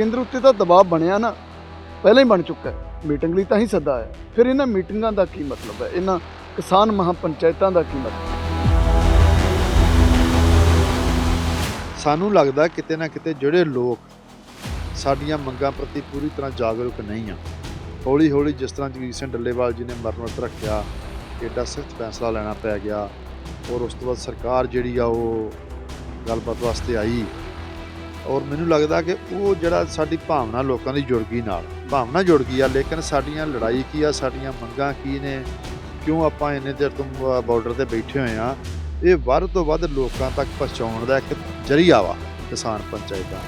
ਕੇਂਦਰ ਉੱਤੇ ਤਾਂ ਦਬਾਅ ਬਣਿਆ ਨਾ, ਪਹਿਲਾਂ ਹੀ ਬਣ ਚੁੱਕਾ ਹੈ। ਮੀਟਿੰਗ ਲਈ ਤਾਂ ਹੀ ਸੱਦਾ ਆਇਆ। ਫਿਰ ਇਹਨਾਂ ਮੀਟਿੰਗਾਂ ਦਾ ਕੀ ਮਤਲਬ ਹੈ? ਇਹਨਾਂ ਕਿਸਾਨ ਮਹਾਪੰਚਾਇਤਾਂ ਦਾ ਕੀ ਮਤਲਬ ਸਾਨੂੰ ਲੱਗਦਾ ਕਿਤੇ ਨਾ ਕਿਤੇ ਜਿਹੜੇ ਲੋਕ ਸਾਡੀਆਂ ਮੰਗਾਂ ਪ੍ਰਤੀ ਪੂਰੀ ਤਰ੍ਹਾਂ ਜਾਗਰੂਕ ਨਹੀਂ ਆ। ਹੌਲੀ ਹੌਲੀ ਜਿਸ ਤਰ੍ਹਾਂ ਜਗਜੀਤ ਸਿੰਘ ਡੱਲੇਵਾਲ ਜੀ ਨੇ ਮਰਨਤ ਰੱਖਿਆ ਐਡਾ ਸਖਤ ਫੈਸਲਾ ਲੈਣਾ ਪੈ ਗਿਆ ਔਰ ਉਸ ਤੋਂ ਬਾਅਦ ਸਰਕਾਰ ਜਿਹੜੀ ਆ ਉਹ ਗੱਲਬਾਤ ਵਾਸਤੇ ਆਈ। ਔਰ ਮੈਨੂੰ ਲੱਗਦਾ ਕਿ ਉਹ ਜਿਹੜਾ ਸਾਡੀ ਭਾਵਨਾ ਲੋਕਾਂ ਦੀ ਜੁੜ ਗਈ ਨਾਲ, ਭਾਵਨਾ ਜੁੜ ਗਈ ਆ, ਲੇਕਿਨ ਸਾਡੀਆਂ ਲੜਾਈ ਕੀ ਆ, ਸਾਡੀਆਂ ਮੰਗਾਂ ਕੀ ਨੇ, ਕਿਉਂ ਆਪਾਂ ਇੰਨੇ ਦੇਰ ਤੋਂ ਬਾਰਡਰ ਤੇ ਬੈਠੇ ਹੋਏ ਆ, ਇਹ ਵੱਧ ਤੋਂ ਵੱਧ ਲੋਕਾਂ ਤੱਕ ਪਹੁੰਚਾਉਣ ਦਾ ਇੱਕ ਜਰੀਆ ਵਾ ਕਿਸਾਨ ਪੰਚਾਇਤਾਂ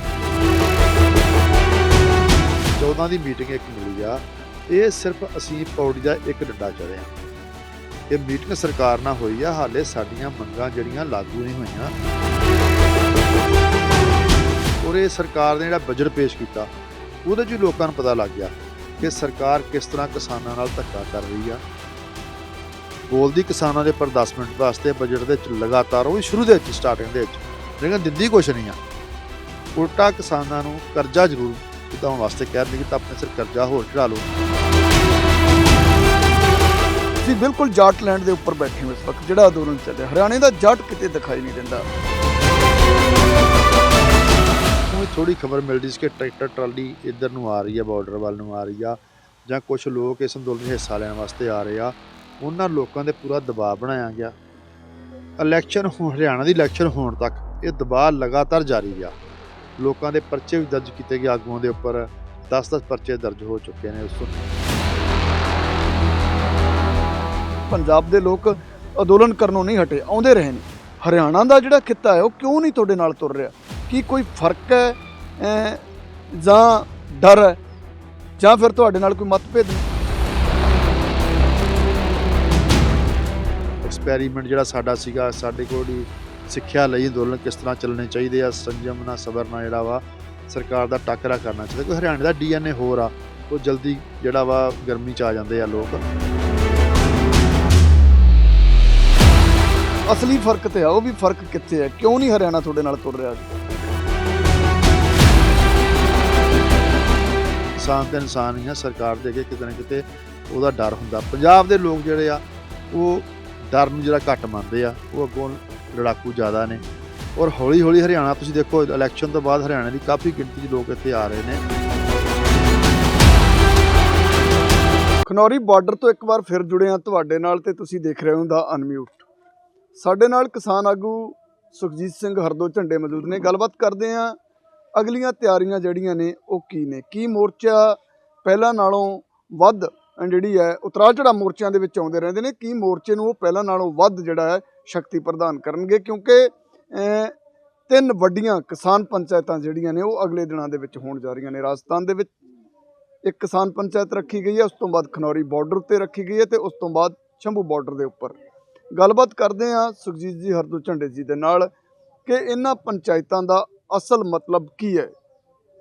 14 ਦੀ ਮੀਟਿੰਗ ਇੱਕ ਮਿਲੀ ਆ, ਇਹ ਸਿਰਫ ਅਸੀਂ ਪੌੜੀ ਦਾ ਇੱਕ ਡੱਡਾ ਚੜ੍ਹੇ ਇਹ ਮੀਟਿੰਗ ਸਰਕਾਰ ਨਾਲ ਹੋਈ ਆ, ਹਾਲੇ ਸਾਡੀਆਂ ਮੰਗਾਂ ਜਿਹੜੀਆਂ ਲਾਗੂ ਨਹੀਂ ਹੋਈਆਂ। ਔਰ ਇਹ ਸਰਕਾਰ ਨੇ ਜਿਹੜਾ ਬਜਟ ਪੇਸ਼ ਕੀਤਾ, ਉਹਦੇ 'ਚ ਹੀ ਲੋਕਾਂ ਨੂੰ ਪਤਾ ਲੱਗ ਗਿਆ ਕਿ ਸਰਕਾਰ ਕਿਸ ਤਰ੍ਹਾਂ ਕਿਸਾਨਾਂ ਨਾਲ ਧੱਕਾ ਕਰ ਰਹੀ ਆ। ਬੋਲਦੀ ਕਿਸਾਨਾਂ ਦੇ ਪਰ 10 ਮਿੰਟ ਵਾਸਤੇ ਬਜਟ ਦੇ ਵਿੱਚ ਲਗਾਤਾਰ ਉਹ ਵੀ ਸ਼ੁਰੂ ਦੇ ਵਿੱਚ ਸਟਾਰਟਿੰਗ ਦੇ ਵਿੱਚ, ਲੇਕਿਨ ਦਿੰਦੀ ਕੁਛ ਨਹੀਂ ਆ। ਉਲਟਾ ਕਿਸਾਨਾਂ ਨੂੰ ਕਰਜ਼ਾ ਜ਼ਰੂਰ ਵਧਾਉਣ ਵਾਸਤੇ ਕਹਿ ਰਹੀ ਤਾਂ ਆਪਣੇ ਸਿਰ ਕਰਜ਼ਾ ਹੋਰ ਚੜਾ ਲਓ। ਅਸੀਂ ਬਿਲਕੁਲ ਜਾਟ ਲੈਂਡ ਦੇ ਉੱਪਰ ਬੈਠੇ ਹੋ ਇਸ ਵਕਤ, ਜਿਹੜਾ ਅੰਦੋਲਨ ਚੱਲ ਰਿਹਾ। ਹਰਿਆਣੇ ਦਾ ਜੱਟ ਕਿਤੇ ਦਿਖਾਈ ਨਹੀਂ ਦਿੰਦਾ। ਉਹ ਥੋੜੀ ਖਬਰ ਮਿਲਦੀ ਸੀ ਕਿ ਟਰੈਕਟਰ ਟਰਾਲੀ ਇੱਧਰ ਨੂੰ ਆ ਰਹੀ ਹੈ ਬਾਰਡਰ ਵੱਲ ਨੂੰ ਆ ਰਹੀ ਆ ਜਾਂ ਕੁਝ ਲੋਕ ਇਸ ਅੰਦੋਲਨ 'ਚ ਹਿੱਸਾ ਲੈਣ ਵਾਸਤੇ ਆ ਰਹੇ ਆ। ਉਹਨਾਂ ਲੋਕਾਂ ਦੇ ਪੂਰਾ ਦਬਾਅ ਬਣਾਇਆ ਗਿਆ। ਇਲੈਕਸ਼ਨ ਹਰਿਆਣਾ ਦੀ ਇਲੈਕਸ਼ਨ ਹੋਣ ਤੱਕ ਇਹ ਦਬਾਅ ਲਗਾਤਾਰ ਜਾਰੀ ਆ। ਲੋਕਾਂ ਦੇ ਪਰਚੇ ਵੀ ਦਰਜ ਕੀਤੇ ਗਏ, ਆਗੂਆਂ ਦੇ ਉੱਪਰ 10-10 ਪਰਚੇ ਦਰਜ ਹੋ ਚੁੱਕੇ ਨੇ ਉਸ ਤੋਂ। ਪੰਜਾਬ ਦੇ ਲੋਕ ਅੰਦੋਲਨ ਕਰਨੋਂ ਨਹੀਂ ਹਟੇ, ਆਉਂਦੇ ਰਹੇ ਨੇ। ਹਰਿਆਣਾ ਦਾ ਜਿਹੜਾ ਖਿੱਤਾ ਹੈ, ਉਹ ਕਿਉਂ ਨਹੀਂ ਤੁਹਾਡੇ ਨਾਲ ਤੁਰ ਰਿਹਾ? ਕੀ ਕੋਈ ਫ਼ਰਕ ਹੈ ਅਮ, ਜਾਂ ਡਰ ਹੈ? ਜਾਂ ਫਿਰ ਤੁਹਾਡੇ ਨਾਲ ਕੋਈ ਮਤਭੇਦ ਨਹੀਂ? ਐਕਸਪੈਰੀਮੈਂਟ ਜਿਹੜਾ ਸਾਡਾ ਸੀਗਾ ਸਾਡੇ ਕੋਲ ਹੀ ਸਿੱਖਿਆ ਲਈ ਅੰਦੋਲਨ ਕਿਸ ਤਰ੍ਹਾਂ ਚੱਲਣੇ ਚਾਹੀਦੇ ਆ ਸੰਜਮ ਨਾਲ ਸਬਰ ਨਾਲ ਜਿਹੜਾ ਵਾ ਸਰਕਾਰ ਦਾ ਟੱਕਰਾ ਕਰਨਾ ਚਾਹੀਦਾ। ਕੋਈ ਹਰਿਆਣੇ ਦਾ ਡੀਐਨਏ ਹੋਰ ਆ ਉਹ ਜਲਦੀ ਜਿਹੜਾ ਵਾ ਗਰਮੀ ਚ ਆ ਜਾਂਦੇ ਆ ਲੋਕ। ਅਸਲੀ ਫ਼ਰਕ ਤੇ ਆ ਉਹ ਵੀ ਫ਼ਰਕ ਕਿੱਥੇ ਹੈ ਕਿਉਂ ਨਹੀਂ ਹਰਿਆਣਾ ਤੁਹਾਡੇ ਨਾਲ ਤੁਰ ਰਿਹਾ ਇਨਸਾਨ ਤੇ ਇਨਸਾਨ ਹੀ ਆ, ਸਰਕਾਰ ਦੇ ਅੱਗੇ ਕਿਤੇ ਨਾ ਕਿਤੇ ਉਹਦਾ ਡਰ ਹੁੰਦਾ। ਪੰਜਾਬ ਦੇ ਲੋਕ ਜਿਹੜੇ ਆ, ਉਹ ਡਰ ਨੂੰ ਜਿਹੜਾ ਘੱਟ ਮੰਨਦੇ ਆ, ਉਹ ਅੱਗੋਂ ਲੜਾਕੂ ਜ਼ਿਆਦਾ ਨੇ। ਔਰ ਹੌਲੀ ਹੌਲੀ ਹਰਿਆਣਾ, ਤੁਸੀਂ ਦੇਖੋ ਇਲੈਕਸ਼ਨ ਤੋਂ ਬਾਅਦ ਹਰਿਆਣਾ ਦੀ ਕਾਫੀ ਗਿਣਤੀ 'ਚ ਲੋਕ ਇੱਥੇ ਆ ਰਹੇ ਨੇ। ਖਨੌਰੀ ਬਾਰਡਰ ਤੋਂ ਇੱਕ ਵਾਰ ਫਿਰ ਜੁੜੇ ਹਾਂ ਤੁਹਾਡੇ ਨਾਲ ਤੇ ਤੁਸੀਂ ਦੇਖ ਰਹੇ ਹੋ ਦਾ ਅਨਮਿਊਟ ਸਾਡੇ ਨਾਲ ਕਿਸਾਨ ਆਗੂ ਸੁਖਜੀਤ ਸਿੰਘ ਹਰਦੋ ਝੰਡੇ ਮੌਜੂਦ ਨੇ। ਗੱਲਬਾਤ ਕਰਦੇ ਹਾਂ ਅਗਲੀਆਂ ਤਿਆਰੀਆਂ ਜਿਹੜੀਆਂ ਨੇ ਉਹ ਕੀ ਨੇ? ਕੀ ਮੋਰਚਾ ਪਹਿਲਾਂ ਨਾਲੋਂ ਵੱਧ ਜਿਹੜੀ ਹੈ, ਉਤਰਾਅ ਚੜਾ ਮੋਰਚਿਆਂ ਦੇ ਵਿੱਚ ਆਉਂਦੇ ਰਹਿੰਦੇ ਨੇ? ਕੀ ਮੋਰਚੇ ਨੂੰ ਉਹ ਪਹਿਲਾਂ ਨਾਲੋਂ ਵੱਧ ਜਿਹੜਾ ਹੈ, ਸ਼ਕਤੀ ਪ੍ਰਦਾਨ ਕਰਨਗੇ? ਕਿਉਂਕਿ ਤਿੰਨ ਵੱਡੀਆਂ ਕਿਸਾਨ ਪੰਚਾਇਤਾਂ ਜਿਹੜੀਆਂ ਨੇ ਉਹ ਅਗਲੇ ਦਿਨਾਂ ਦੇ ਵਿੱਚ ਹੋਣ ਜਾ ਰਹੀਆਂ ਨੇ। ਰਾਜਸਥਾਨ ਦੇ ਵਿੱਚ ਇੱਕ ਕਿਸਾਨ ਪੰਚਾਇਤ ਰੱਖੀ ਗਈ ਹੈ, ਉਸ ਤੋਂ ਬਾਅਦ ਖਨੌਰੀ ਬਾਰਡਰ ਉੱਤੇ ਰੱਖੀ ਗਈ ਹੈ ਤੇ ਉਸ ਤੋਂ ਬਾਅਦ ਸ਼ੰਭੂ ਬਾਰਡਰ ਦੇ ਉੱਪਰ। ਗੱਲਬਾਤ ਕਰਦੇ ਹਾਂ ਸੁਖਜੀਤ ਜੀ ਹਰਦੂ ਝੰਡੇ ਜੀ ਦੇ ਨਾਲ ਕਿ ਇਹਨਾਂ ਪੰਚਾਇਤਾਂ ਦਾ ਅਸਲ ਮਤਲਬ ਕੀ ਹੈ?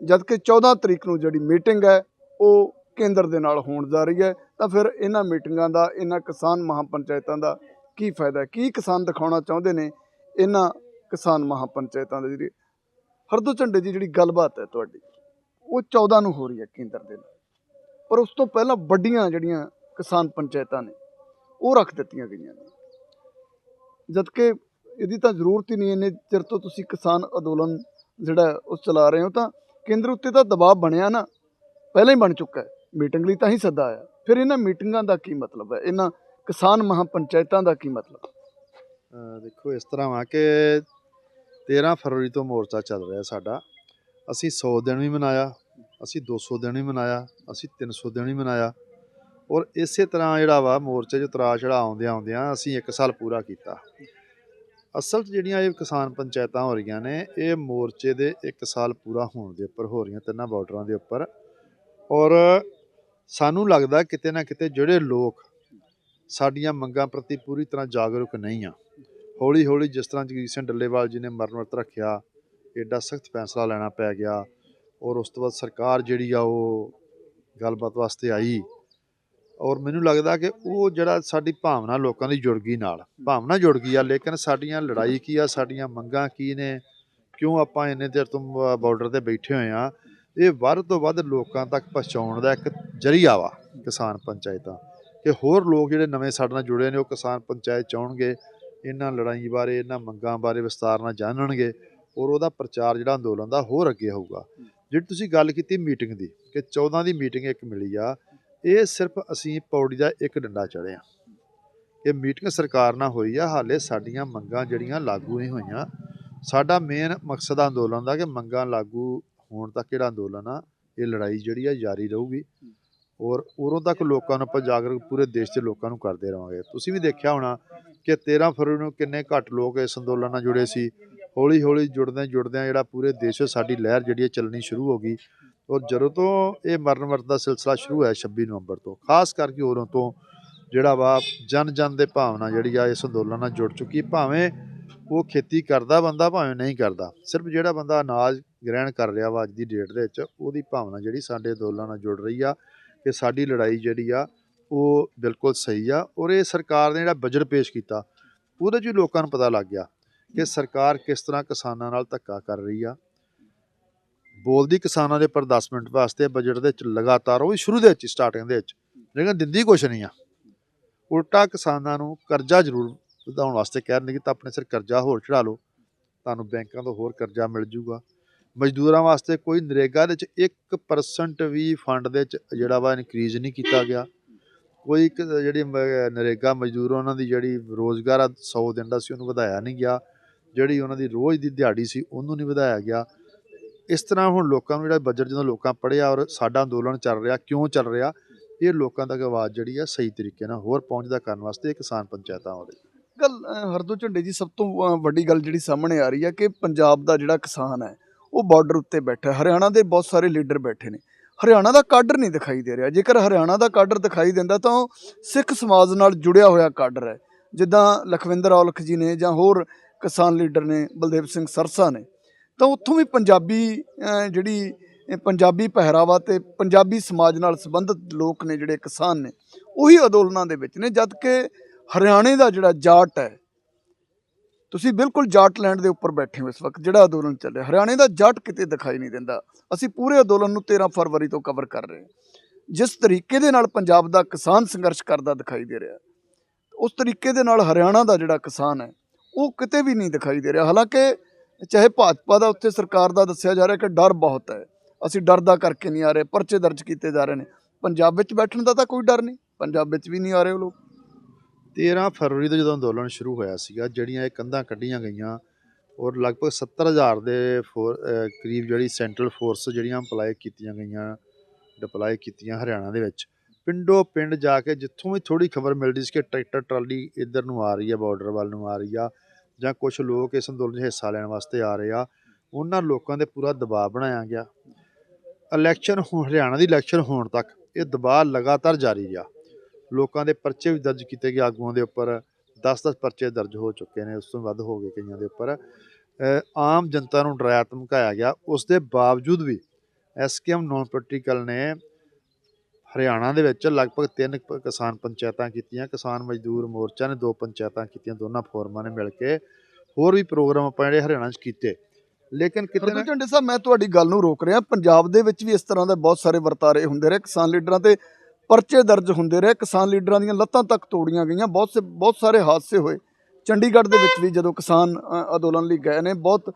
ਜਦ ਕਿ 14 ਤਰੀਕ ਨੂੰ ਜਿਹੜੀ ਮੀਟਿੰਗ ਹੈ, ਉਹ ਕੇਂਦਰ ਦੇ ਨਾਲ ਹੋਣ ਜਾ ਰਹੀ ਹੈ, ਤਾਂ ਫਿਰ ਇਹਨਾਂ ਮੀਟਿੰਗਾਂ ਦਾ, ਇਹਨਾਂ ਕਿਸਾਨ ਮਹਾਪੰਚਾਇਤਾਂ ਦਾ ਕੀ ਫਾਇਦਾ ਕੀ ਕਿਸਾਨ ਦਿਖਾਉਣਾ ਚਾਹੁੰਦੇ ਨੇ ਇਹਨਾਂ ਕਿਸਾਨ ਮਹਾਪੰਚਾਇਤਾਂ ਦੇ ਜਿਹੜੀ ਹਰਦੋ ਝੰਡੇ ਦੀ ਜਿਹੜੀ ਗੱਲਬਾਤ ਹੈ ਤੁਹਾਡੀ, ਉਹ 14 ਨੂੰ ਹੋ ਰਹੀ ਹੈ ਕੇਂਦਰ ਦੇ ਨਾਲ। ਪਰ ਉਸ ਤੋਂ ਪਹਿਲਾਂ ਵੱਡੀਆਂ ਜਿਹੜੀਆਂ ਕਿਸਾਨ ਪੰਚਾਇਤਾਂ ਨੇ, ਉਹ ਰੱਖ ਦਿੱਤੀਆਂ ਗਈਆਂ ਨੇ। ਜਦਕਿ ਇਹਦੀ ਤਾਂ ਜ਼ਰੂਰਤ ਹੀ ਨਹੀਂ, ਇੰਨੇ ਚਿਰ ਤੋਂ ਤੁਸੀਂ ਕਿਸਾਨ ਅੰਦੋਲਨ ਜਿਹੜਾ ਹੈ ਉਹ ਚਲਾ ਰਹੇ ਹੋ ਤਾਂ ਕੇਂਦਰ ਉੱਤੇ ਤਾਂ ਦਬਾਅ ਬਣਿਆ ਨਾ, ਪਹਿਲਾਂ ਹੀ ਬਣ ਚੁੱਕਾ ਹੈ। ਮੀਟਿੰਗ ਲਈ ਤਾਂ ਹੀ ਸੱਦਾ ਆਇਆ। ਫਿਰ ਇਹਨਾਂ ਮੀਟਿੰਗਾਂ ਦਾ ਕੀ ਮਤਲਬ ਹੈ? ਇਹਨਾਂ ਕਿਸਾਨ ਮਹਾਪੰਚਾਇਤਾਂ ਦਾ ਕੀ ਮਤਲਬ? ਦੇਖੋ, ਇਸ ਤਰ੍ਹਾਂ ਵਾ ਕਿ 13 ਫਰਵਰੀ ਤੋਂ ਮੋਰਚਾ ਚੱਲ ਰਿਹਾ ਸਾਡਾ। ਅਸੀਂ 100 ਦਿਨ ਵੀ ਮਨਾਇਆ, ਅਸੀਂ 200 ਦਿਨ ਵੀ ਮਨਾਇਆ, ਅਸੀਂ 300 ਦਿਨ ਵੀ ਮਨਾਇਆ। ਔਰ ਇਸੇ ਤਰ੍ਹਾਂ ਜਿਹੜਾ ਵਾ ਮੋਰਚੇ 'ਚ ਉਤਰਾਅ ਚੜਾ ਆਉਂਦਿਆਂ ਆਉਂਦਿਆਂ ਅਸੀਂ 1 ਸਾਲ ਪੂਰਾ ਕੀਤਾ। ਅਸਲ 'ਚ ਜਿਹੜੀਆਂ ਇਹ ਕਿਸਾਨ ਪੰਚਾਇਤਾਂ ਹੋ ਰਹੀਆਂ ਨੇ, ਇਹ ਮੋਰਚੇ ਦੇ 1 ਸਾਲ ਪੂਰਾ ਹੋਣ ਦੇ ਉੱਪਰ ਹੋ ਰਹੀਆਂ ਤਿੰਨਾਂ ਬਾਰਡਰਾਂ ਦੇ ਉੱਪਰ। ਔਰ ਸਾਨੂੰ ਲੱਗਦਾ ਕਿਤੇ ਨਾ ਕਿਤੇ ਜਿਹੜੇ ਲੋਕ ਸਾਡੀਆਂ ਮੰਗਾਂ ਪ੍ਰਤੀ ਪੂਰੀ ਤਰ੍ਹਾਂ ਜਾਗਰੂਕ ਨਹੀਂ ਆ। ਹੌਲੀ ਹੌਲੀ ਜਿਸ ਤਰ੍ਹਾਂ ਜਗਜੀਤ ਸਿੰਘ ਡੱਲੇਵਾਲ ਜੀ ਨੇ ਮਰਨ ਵਰਤ ਰੱਖਿਆ ਐਡਾ ਸਖਤ ਫੈਸਲਾ ਲੈਣਾ ਪੈ ਗਿਆ ਔਰ ਉਸ ਤੋਂ ਬਾਅਦ ਸਰਕਾਰ ਜਿਹੜੀ ਆ ਉਹ ਗੱਲਬਾਤ ਵਾਸਤੇ ਆਈ। ਔਰ ਮੈਨੂੰ ਲੱਗਦਾ ਕਿ ਉਹ ਜਿਹੜਾ ਸਾਡੀ ਭਾਵਨਾ ਲੋਕਾਂ ਦੀ ਜੁੜ ਗਈ ਨਾਲ, ਭਾਵਨਾ ਜੁੜ ਗਈ ਆ, ਲੇਕਿਨ ਸਾਡੀਆਂ ਲੜਾਈ ਕੀ ਆ, ਸਾਡੀਆਂ ਮੰਗਾਂ ਕੀ ਨੇ, ਕਿਉਂ ਆਪਾਂ ਇੰਨੇ ਦੇਰ ਤੋਂ ਬਾਰਡਰ ਤੇ ਬੈਠੇ ਹੋਏ ਆ, ਇਹ ਵੱਧ ਤੋਂ ਵੱਧ ਲੋਕਾਂ ਤੱਕ ਪਹੁੰਚਾਉਣ ਦਾ ਇੱਕ ਜਰੀਆ ਵਾ ਕਿਸਾਨ ਪੰਚਾਇਤਾਂ, ਕਿ ਹੋਰ ਲੋਕ ਜਿਹੜੇ ਨਵੇਂ ਸਾਡੇ ਨਾਲ ਜੁੜੇ ਨੇ, ਉਹ ਕਿਸਾਨ ਪੰਚਾਇਤ ਚਾਹਣਗੇ ਇਹਨਾਂ ਲੜਾਈ ਬਾਰੇ, ਇਹਨਾਂ ਮੰਗਾਂ ਬਾਰੇ ਵਿਸਤਾਰ ਨਾਲ ਜਾਣਨਗੇ, ਔਰ ਉਹਦਾ ਪ੍ਰਚਾਰ ਜਿਹੜਾ ਅੰਦੋਲਨ ਦਾ ਹੋਰ ਅੱਗੇ ਹੋਊਗਾ। ਜਿਹੜੀ ਤੁਸੀਂ ਗੱਲ ਕੀਤੀ ਮੀਟਿੰਗ ਦੀ, ਕਿ 14 ਦੀ ਮੀਟਿੰਗ ਇੱਕ ਮਿਲੀ ਆ ਇਹ ਸਿਰਫ ਅਸੀਂ ਪੌੜੀ ਦਾ ਇੱਕ ਡੰਡਾ ਚੜ੍ਹੇ ਆ ਇਹ ਮੀਟਿੰਗ ਸਰਕਾਰ ਨਾਲ ਹੋਈ ਆ, ਹਾਲੇ ਸਾਡੀਆਂ ਮੰਗਾਂ ਜਿਹੜੀਆਂ ਲਾਗੂ ਨਹੀਂ ਹੋਈਆਂ। ਸਾਡਾ ਮੇਨ ਮਕਸਦ ਆ ਅੰਦੋਲਨ ਦਾ ਕਿ ਮੰਗਾਂ ਲਾਗੂ ਹੋਣ ਤੱਕ ਜਿਹੜਾ ਅੰਦੋਲਨ ਆ, ਇਹ ਲੜਾਈ ਜਿਹੜੀ ਆ ਜਾਰੀ ਰਹੂਗੀ। ਔਰ ਉਦੋਂ ਤੱਕ ਲੋਕਾਂ ਨੂੰ ਆਪਾਂ ਜਾਗਰੂਕ, ਪੂਰੇ ਦੇਸ਼ ਦੇ ਲੋਕਾਂ ਨੂੰ ਕਰਦੇ ਰਵਾਂਗੇ। ਤੁਸੀਂ ਵੀ ਦੇਖਿਆ ਹੋਣਾ ਕਿ 13 ਫਰਵਰੀ ਨੂੰ ਕਿੰਨੇ ਘੱਟ ਲੋਕ ਇਸ ਅੰਦੋਲਨ ਨਾਲ ਜੁੜੇ ਸੀ। ਹੌਲੀ ਹੌਲੀ ਜੁੜਦੇ ਜੁੜਦਿਆਂ ਜਿਹੜਾ ਪੂਰੇ ਦੇਸ਼ ਵਿੱਚ ਸਾਡੀ ਲਹਿਰ ਜਿਹੜੀ ਹੈ ਚੱਲਣੀ ਸ਼ੁਰੂ ਹੋ ਗਈ। ਔਰ ਜਦੋਂ ਤੋਂ ਇਹ ਮਰਨ ਵਰਤ ਦਾ ਸਿਲਸਿਲਾ ਸ਼ੁਰੂ ਹੋਇਆ 26 ਨਵੰਬਰ ਤੋਂ, ਖਾਸ ਕਰਕੇ ਉਦੋਂ ਤੋਂ ਜਿਹੜਾ ਵਾ ਜਨ ਜਨ ਦੇ ਭਾਵਨਾ ਜਿਹੜੀ ਆ ਇਸ ਅੰਦੋਲਨ ਨਾਲ ਜੁੜ ਚੁੱਕੀ ਭਾਵੇਂ ਉਹ ਖੇਤੀ ਕਰਦਾ ਬੰਦਾ, ਭਾਵੇਂ ਨਹੀਂ ਕਰਦਾ, ਸਿਰਫ ਜਿਹੜਾ ਬੰਦਾ ਅਨਾਜ ਗ੍ਰਹਿਣ ਕਰ ਰਿਹਾ ਵਾ ਅੱਜ ਦੀ ਡੇਟ ਦੇ ਵਿੱਚ, ਉਹਦੀ ਭਾਵਨਾ ਜਿਹੜੀ ਸਾਡੇ ਅੰਦੋਲਨ ਨਾਲ ਜੁੜ ਰਹੀ ਆ ਕਿ ਸਾਡੀ ਲੜਾਈ ਜਿਹੜੀ ਆ ਉਹ ਬਿਲਕੁਲ ਸਹੀ ਆ ਔਰ ਇਹ ਸਰਕਾਰ ਨੇ ਜਿਹੜਾ ਬਜਟ ਪੇਸ਼ ਕੀਤਾ, ਉਹਦੇ 'ਚ ਵੀ ਲੋਕਾਂ ਨੂੰ ਪਤਾ ਲੱਗ ਗਿਆ ਕਿ ਸਰਕਾਰ ਕਿਸ ਤਰ੍ਹਾਂ ਕਿਸਾਨਾਂ ਨਾਲ ਧੱਕਾ ਕਰ ਰਹੀ ਆ ਬੋਲਦੀ ਕਿਸਾਨਾਂ ਦੇ ਪਰ 10 ਮਿੰਟ ਵਾਸਤੇ ਬਜਟ ਦੇ ਵਿੱਚ ਲਗਾਤਾਰ, ਉਹ ਵੀ ਸ਼ੁਰੂ ਦੇ ਵਿੱਚ ਸਟਾਰਟਿੰਗ ਦੇ ਵਿੱਚ, ਲੇਕਿਨ ਦਿੰਦੀ ਕੁਛ ਨਹੀਂ ਆ। ਉਲਟਾ ਕਿਸਾਨਾਂ ਨੂੰ ਕਰਜ਼ਾ ਜ਼ਰੂਰ ਵਧਾਉਣ ਵਾਸਤੇ ਕਹਿ ਰਹੇ ਕਿ ਤਾਂ ਆਪਣੇ ਸਿਰ ਕਰਜ਼ਾ ਹੋਰ ਚੜਾ ਲਓ, ਤੁਹਾਨੂੰ ਬੈਂਕਾਂ ਤੋਂ ਹੋਰ ਕਰਜ਼ਾ ਮਿਲ ਜੂਗਾ। ਮਜ਼ਦੂਰਾਂ ਵਾਸਤੇ ਕੋਈ ਨਰੇਗਾ ਦੇ ਵਿੱਚ 1% ਵੀ ਫੰਡ ਦੇ ਵਿੱਚ ਜਿਹੜਾ ਵਾ ਇਨਕਰੀਜ਼ ਨਹੀਂ ਕੀਤਾ ਗਿਆ। ਕੋਈ ਇੱਕ ਜਿਹੜੀ ਨਰੇਗਾ ਮਜ਼ਦੂਰ, ਉਹਨਾਂ ਦੀ ਜਿਹੜੀ ਰੋਜ਼ਗਾਰ ਆ 100 ਦਿਨ ਦਾ ਸੀ, ਉਹਨੂੰ ਵਧਾਇਆ ਨਹੀਂ ਗਿਆ। ਜਿਹੜੀ ਉਹਨਾਂ ਦੀ ਰੋਜ਼ ਦੀ ਦਿਹਾੜੀ ਸੀ, ਉਹਨੂੰ ਨਹੀਂ ਵਧਾਇਆ ਗਿਆ। ਇਸ ਤਰ੍ਹਾਂ ਹੁਣ ਲੋਕਾਂ ਨੂੰ ਜਿਹੜਾ ਬਜਟ ਜਦੋਂ ਲੋਕਾਂ ਪੜਿਆ ਔਰ ਸਾਡਾ ਅੰਦੋਲਨ ਚੱਲ ਰਿਹਾ ਕਿਉਂ ਚੱਲ ਰਿਹਾ ਇਹ ਲੋਕਾਂ ਤੱਕ ਆਵਾਜ਼ ਜਿਹੜੀ ਆ ਸਹੀ ਤਰੀਕੇ ਨਾਲ ਹੋਰ ਪਹੁੰਚਦਾ ਕਰਨ ਵਾਸਤੇ ਕਿਸਾਨ ਪੰਚਾਇਤਾਂ ਹੋ ਰਹੀ ਗੱਲ ਅ, ਹਰਦੋ ਝੰਡੇ ਜੀ ਸਭ ਤੋਂ ਵੱਡੀ ਗੱਲ ਜਿਹੜੀ ਸਾਹਮਣੇ ਆ ਰਹੀ ਹੈ ਕਿ ਪੰਜਾਬ ਦਾ ਜਿਹੜਾ ਕਿਸਾਨ ਹੈ ਉਹ ਬਾਰਡਰ ਉੱਤੇ ਬੈਠਾ ਹਰਿਆਣਾ ਦੇ ਬਹੁਤ ਸਾਰੇ ਲੀਡਰ ਬੈਠੇ ਨੇ। ਹਰਿਆਣਾ ਦਾ ਕਾਡਰ ਨਹੀਂ ਦਿਖਾਈ ਦੇ ਰਿਹਾ। ਜੇਕਰ ਹਰਿਆਣਾ ਦਾ ਕਾਡਰ ਦਿਖਾਈ ਦਿੰਦਾ ਤਾਂ ਉਹ ਸਿੱਖ ਸਮਾਜ ਨਾਲ ਜੁੜਿਆ ਹੋਇਆ ਕਾਡਰ ਹੈ। ਜਿੱਦਾਂ ਲਖਵਿੰਦਰ ਔਲਖ ਜੀ ਨੇ ਜਾਂ ਹੋਰ ਕਿਸਾਨ ਲੀਡਰ ਨੇ ਬਲਦੇਵ ਸਿੰਘ ਸਰਸਾ ਨੇ। ਤਾਂ ਉੱਥੋਂ ਵੀ ਪੰਜਾਬੀ ਜਿਹੜੀ ਪੰਜਾਬੀ ਪਹਿਰਾਵਾ ਤੇ ਪੰਜਾਬੀ ਸਮਾਜ ਨਾਲ ਸੰਬੰਧਿਤ ਲੋਕ ਨੇ ਜਿਹੜੇ ਕਿਸਾਨ ਨੇ, ਉਹੀ ਅੰਦੋਲਨਾਂ ਦੇ ਵਿੱਚ ਨੇ, ਜਦ ਕਿ ਹਰਿਆਣੇ ਦਾ ਜਿਹੜਾ ਜਾਟ ਹੈ, ਤੁਸੀਂ ਬਿਲਕੁਲ ਜਾਟ ਲੈਂਡ ਦੇ ਉੱਪਰ ਬੈਠੇ ਹੋ ਇਸ ਵਕਤ, ਜਿਹੜਾ ਅੰਦੋਲਨ ਚੱਲ ਰਿਹਾ। ਹਰਿਆਣੇ ਦਾ ਜਾਟ ਕਿਤੇ ਦਿਖਾਈ ਨਹੀਂ ਦਿੰਦਾ। ਅਸੀਂ ਪੂਰੇ ਅੰਦੋਲਨ ਨੂੰ 13 ਫਰਵਰੀ ਤੋਂ ਕਵਰ ਕਰ ਰਹੇ ਹਾਂ। ਜਿਸ ਤਰੀਕੇ ਦੇ ਨਾਲ ਪੰਜਾਬ ਦਾ ਕਿਸਾਨ ਸੰਘਰਸ਼ ਕਰਦਾ ਦਿਖਾਈ ਦੇ ਰਿਹਾ, ਉਸ ਤਰੀਕੇ ਦੇ ਨਾਲ ਹਰਿਆਣਾ ਦਾ ਜਿਹੜਾ ਕਿਸਾਨ ਹੈ, ਉਹ ਕਿਤੇ ਵੀ ਨਹੀਂ ਦਿਖਾਈ ਦੇ ਰਿਹਾ। ਹਾਲਾਂਕਿ ਚਾਹੇ ਭਾਜਪਾ ਦਾ ਉੱਥੇ ਸਰਕਾਰ ਦਾ ਦੱਸਿਆ ਜਾ ਰਿਹਾ ਕਿ ਡਰ ਬਹੁਤ ਹੈ। ਅਸੀਂ ਡਰ ਦਾ ਕਰਕੇ ਨਹੀਂ ਆ ਰਹੇ, ਪਰਚੇ ਦਰਜ ਕੀਤੇ ਜਾ ਰਹੇ ਨੇ। ਪੰਜਾਬ ਵਿੱਚ ਬੈਠਣ ਦਾ ਤਾਂ ਕੋਈ ਡਰ ਨਹੀਂ, ਪੰਜਾਬ ਵਿੱਚ ਵੀ ਨਹੀਂ ਆ ਰਹੇ ਉਹ ਲੋਕ। 13 ਫਰਵਰੀ ਤੋਂ ਜਦੋਂ ਅੰਦੋਲਨ ਸ਼ੁਰੂ ਹੋਇਆ ਸੀਗਾ, ਜਿਹੜੀਆਂ ਇਹ ਕੰਧਾਂ ਕੱਢੀਆਂ ਗਈਆਂ, ਔਰ ਲਗਭਗ 70000 ਦੇ ਫੋਰ ਕਰੀਬ ਜਿਹੜੀ ਸੈਂਟਰਲ ਫੋਰਸ ਜਿਹੜੀਆਂ ਅਪਲਾਈ ਕੀਤੀਆਂ ਗਈਆਂ ਡਿਪਲਾਈ ਕੀਤੀਆਂ ਹਰਿਆਣਾ ਦੇ ਵਿੱਚ, ਪਿੰਡੋ ਪਿੰਡ ਜਾ ਕੇ ਜਿੱਥੋਂ ਵੀ ਥੋੜੀ ਖਬਰ ਮਿਲਦੀ ਸੀ ਕਿ ਟਰੈਕਟਰ ਟਰਾਲੀ ਇੱਧਰ ਨੂੰ ਆ ਰਹੀ ਹੈ ਬਾਰਡਰ ਵੱਲ ਨੂੰ ਆ ਰਹੀ ਆ ਜਾਂ ਕੁਝ ਲੋਕ ਇਸ ਅੰਦੋਲਨ 'ਚ ਹਿੱਸਾ ਲੈਣ ਵਾਸਤੇ ਆ ਰਹੇ ਆ, ਉਹਨਾਂ ਲੋਕਾਂ ਦੇ ਪੂਰਾ ਦਬਾਅ ਬਣਾਇਆ ਗਿਆ। ਇਲੈਕਸ਼ਨ ਹੁਣ ਹਰਿਆਣਾ ਦੀ ਇਲੈਕਸ਼ਨ ਹੋਣ ਤੱਕ ਇਹ ਦਬਾਅ ਲਗਾਤਾਰ ਜਾਰੀ ਰਿਹਾ। ਲੋਕਾਂ ਦੇ ਪਰਚੇ ਵੀ ਦਰਜ ਕੀਤੇ ਗਏ, ਆਗੂਆਂ ਦੇ ਉੱਪਰ 10-10 ਪਰਚੇ ਦਰਜ ਹੋ ਚੁੱਕੇ ਨੇ, ਉਸ ਤੋਂ ਵੱਧ ਹੋ ਗਏ ਕਈਆਂ ਦੇ ਉੱਪਰ। ਆਮ ਜਨਤਾ ਨੂੰ ਡਰਾਇਆ, ਧਮਕਾਇਆ ਗਿਆ। ਉਸ ਦੇ ਬਾਵਜੂਦ ਵੀ ਐਸਕੇਐਮ ਨੌਨ ਪੋਲੀਟੀਕਲ ਨੇ ਹਰਿਆਣਾ ਦੇ ਵਿੱਚ ਲਗਭਗ ਤਿੰਨ ਪ- ਕਿਸਾਨ ਪੰਚਾਇਤਾਂ ਕੀਤੀਆਂ ਕਿਸਾਨ ਮਜ਼ਦੂਰ ਮੋਰਚਾ ਨੇ ਦੋ ਪੰਚਾਇਤਾਂ ਕੀਤੀਆਂ ਦੋਨਾਂ ਫੋਰਮਾਂ ਨੇ ਮਿਲ ਕੇ ਹੋਰ ਵੀ ਪ੍ਰੋਗਰਾਮ ਆਪਾਂ ਜਿਹੜੇ ਹਰਿਆਣਾ 'ਚ ਕੀਤੇ। ਲੇਕਿਨ ਕਿਤੇ ਨਾ ਝੰਡੇ ਸਾਹਿਬ ਮੈਂ ਤੁਹਾਡੀ ਗੱਲ ਨੂੰ ਰੋਕ ਰਿਹਾ। ਪੰਜਾਬ ਦੇ ਵਿੱਚ ਵੀ ਇਸ ਤਰ੍ਹਾਂ ਦੇ ਬਹੁਤ ਸਾਰੇ ਵਰਤਾਰੇ ਹੁੰਦੇ ਰਹੇ। ਕਿਸਾਨ ਲੀਡਰਾਂ ਤੇ ਪਰਚੇ ਦਰਜ ਹੁੰਦੇ ਰਹੇ। ਕਿਸਾਨ ਲੀਡਰਾਂ ਦੀਆਂ ਲੱਤਾਂ ਤੱਕ ਤੋੜੀਆਂ ਗਈਆਂ। ਬਹੁਤ ਬਹੁਤ ਸਾਰੇ ਹਾਦਸੇ ਹੋਏ। ਚੰਡੀਗੜ੍ਹ ਦੇ ਵਿੱਚ ਵੀ ਜਦੋਂ ਕਿਸਾਨ ਅੰਦੋਲਨ ਲਈ ਗਏ ਨੇ, ਬਹੁਤ,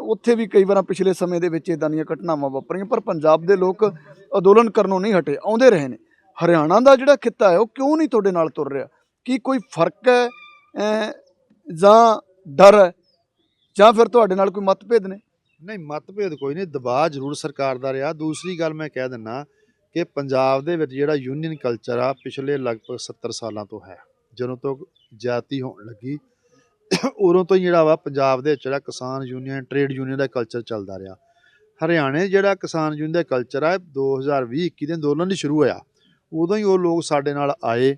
ਉੱਥੇ ਵੀ ਕਈ ਵਾਰਾਂ ਪਿਛਲੇ ਸਮੇਂ ਦੇ ਵਿੱਚ ਇਦਾਂ ਦੀਆਂ ਘਟਨਾਵਾਂ ਵਾਪਰੀਆਂ, ਪਰ ਪੰਜਾਬ ਦੇ ਲੋਕ ਅੰਦੋਲਨ ਕਰਨੋਂ ਨਹੀਂ ਹਟੇ, ਆਉਂਦੇ ਰਹੇ ਨੇ। ਹਰਿਆਣਾ ਦਾ ਜਿਹੜਾ ਖਿੱਤਾ ਹੈ, ਉਹ ਕਿਉਂ ਨਹੀਂ ਤੁਹਾਡੇ ਨਾਲ ਤੁਰ ਰਿਹਾ? ਕੀ ਕੋਈ ਫ਼ਰਕ ਹੈ ਜਾਂ ਡਰ ਹੈ? ਜਾਂ ਫਿਰ ਤੁਹਾਡੇ ਨਾਲ ਕੋਈ ਮਤਭੇਦ ਨੇ? ਨਹੀਂ, ਮਤਭੇਦ ਕੋਈ ਨਹੀਂ, ਦਬਾਅ ਜ਼ਰੂਰ ਸਰਕਾਰ ਦਾ ਰਿਹਾ। ਦੂਸਰੀ ਗੱਲ ਮੈਂ ਕਹਿ ਦਿੰਨਾ ਕਿ ਪੰਜਾਬ ਦੇ ਵਿੱਚ ਜਿਹੜਾ ਯੂਨੀਅਨ ਕਲਚਰ ਆ, ਪਿਛਲੇ ਲਗਭਗ 70 ਸਾਲਾਂ ਤੋਂ ਹੈ। ਜਦੋਂ ਤੋਂ ਜਾਤੀ ਹੋਣ ਲੱਗੀ। ਉਦੋਂ ਤੋਂ ਹੀ ਜਿਹੜਾ ਵਾ ਪੰਜਾਬ ਦੇ ਵਿੱਚ ਜਿਹੜਾ ਕਿਸਾਨ ਯੂਨੀਅਨ ਟ੍ਰੇਡ ਯੂਨੀਅਨ ਦਾ ਕਲਚਰ ਚੱਲਦਾ ਰਿਹਾ। ਹਰਿਆਣੇ ਜਿਹੜਾ ਕਿਸਾਨ ਯੂਨੀਅਨ ਦਾ ਕਲਚਰ ਆ 2020 21 ਦੇ ਅੰਦੋਲਨ ਦੀ ਸ਼ੁਰੂ ਹੋਇਆ। ਉਦੋਂ ਹੀ ਉਹ ਲੋਕ ਸਾਡੇ ਨਾਲ ਆਏ।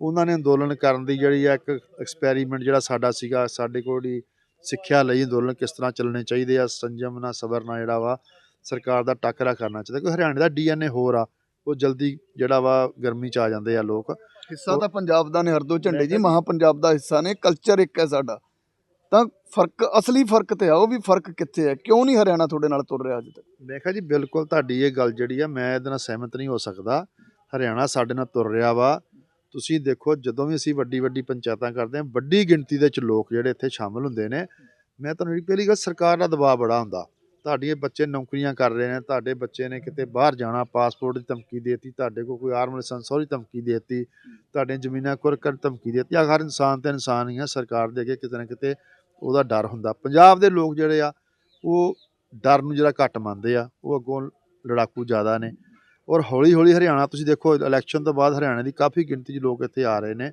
ਉਹਨਾਂ ਨੇ ਅੰਦੋਲਨ ਕਰਨ ਦੀ ਜਿਹੜੀ ਆ ਇੱਕ ਐਕਸਪੈਰੀਮੈਂਟ ਜਿਹੜਾ ਸਾਡਾ ਸੀਗਾ, ਸਾਡੇ ਕੋਲ ਹੀ ਸਿੱਖਿਆ ਲਈ ਅੰਦੋਲਨ ਕਿਸ ਤਰ੍ਹਾਂ ਚੱਲਣੇ ਚਾਹੀਦੇ ਆ, ਸੰਜਮ ਨਾਲ ਸਬਰ ਨਾਲ ਜਿਹੜਾ ਵਾ, ਸਰਕਾਰ ਦਾ ਟੱਕਰਾ ਕਰਨਾ ਚਾਹੀਦਾ। ਕਿਉਂਕਿ ਹਰਿਆਣੇ ਦਾ ਡੀਐਨਏ ਹੋਰ ਆ, ਉਹ ਜਲਦੀ ਜਿਹੜਾ ਵਾ ਗਰਮੀ ਚ ਆ ਜਾਂਦੇ ਆ ਲੋਕ। ਹਿੱਸਾ ਤਾਂ ਪੰਜਾਬ ਦਾ ਨੇ ਹਰਦੋ ਝੰਡੇ ਜੀ ਮਹਾ ਪੰਜਾਬ ਦਾ ਹਿੱਸਾ ਨੇ ਕਲਚਰ ਇੱਕ ਹੈ ਸਾਡਾ। ਤਾਂ ਫ਼ਰਕ ਅਸਲੀ ਫ਼ਰਕ ਤੇ ਆ ਉਹ ਵੀ ਫ਼ਰਕ ਕਿੱਥੇ ਹੈ? ਕਿਉਂ ਨਹੀਂ ਹਰਿਆਣਾ ਤੁਹਾਡੇ ਨਾਲ ਤੁਰ ਰਿਹਾ ਅੱਜ ਤੱਕ? ਮੈਂ ਕਿਹਾ ਜੀ ਬਿਲਕੁਲ ਤੁਹਾਡੀ ਇਹ ਗੱਲ ਜਿਹੜੀ ਆ ਮੈਂ ਇਹਦੇ ਨਾਲ ਸਹਿਮਤ ਨਹੀਂ ਹੋ ਸਕਦਾ। ਹਰਿਆਣਾ ਸਾਡੇ ਨਾਲ ਤੁਰ ਰਿਹਾ ਵਾ। ਤੁਸੀਂ ਦੇਖੋ ਜਦੋਂ ਵੀ ਅਸੀਂ ਵੱਡੀ ਵੱਡੀ ਪੰਚਾਇਤਾਂ ਕਰਦੇ ਹਾਂ ਵੱਡੀ ਗਿਣਤੀ ਦੇ ਵਿੱਚ ਲੋਕ ਜਿਹੜੇ ਇੱਥੇ ਸ਼ਾਮਲ ਹੁੰਦੇ ਨੇ ਮੈਂ ਤੁਹਾਨੂੰ ਇੱਕ ਪਹਿਲੀ ਗੱਲ ਸਰਕਾਰ ਦਾ ਦਬਾਅ ਬੜਾ ਹੁੰਦਾ। ਤੁਹਾਡੇ ਬੱਚੇ ਨੌਕਰੀਆਂ ਕਰ ਰਹੇ ਨੇ, ਤੁਹਾਡੇ ਬੱਚੇ ਨੇ ਕਿਤੇ ਬਾਹਰ ਜਾਣਾ, ਪਾਸਪੋਰਟ ਦੀ ਧਮਕੀ ਦੇਤੀ, ਤੁਹਾਡੇ ਕੋਲ ਕੋਈ ਆਰਮ ਲਾਇਸੈਂਸ ਉਹਦੀ ਧਮਕੀ ਦੇਤੀ, ਤੁਹਾਡੀਆਂ ਜ਼ਮੀਨਾਂ ਕੁਰ ਧਮਕੀ ਦੇਤੀ। ਆ ਹਰ ਇਨਸਾਨ ਤੇ ਇਨਸਾਨ ਹੀ ਆ, ਸਰਕਾਰ ਦੇ ਅੱਗੇ ਕਿਤੇ ਨਾ ਕਿਤੇ ਉਹਦਾ ਡਰ ਹੁੰਦਾ। ਪੰਜਾਬ ਦੇ ਲੋਕ ਜਿਹੜੇ ਆ, ਉਹ ਡਰ ਨੂੰ ਜਿਹੜਾ ਘੱਟ ਮੰਨਦੇ ਆ, ਉਹ ਅੱਗੋਂ ਲੜਾਕੂ ਜ਼ਿਆਦਾ ਨੇ। ਔਰ ਹੌਲੀ ਹੌਲੀ ਹਰਿਆਣਾ, ਤੁਸੀਂ ਦੇਖੋ ਇਲੈਕਸ਼ਨ ਤੋਂ ਬਾਅਦ ਹਰਿਆਣਾ ਦੀ ਕਾਫੀ ਗਿਣਤੀ 'ਚ ਲੋਕ ਇੱਥੇ ਆ ਰਹੇ ਨੇ।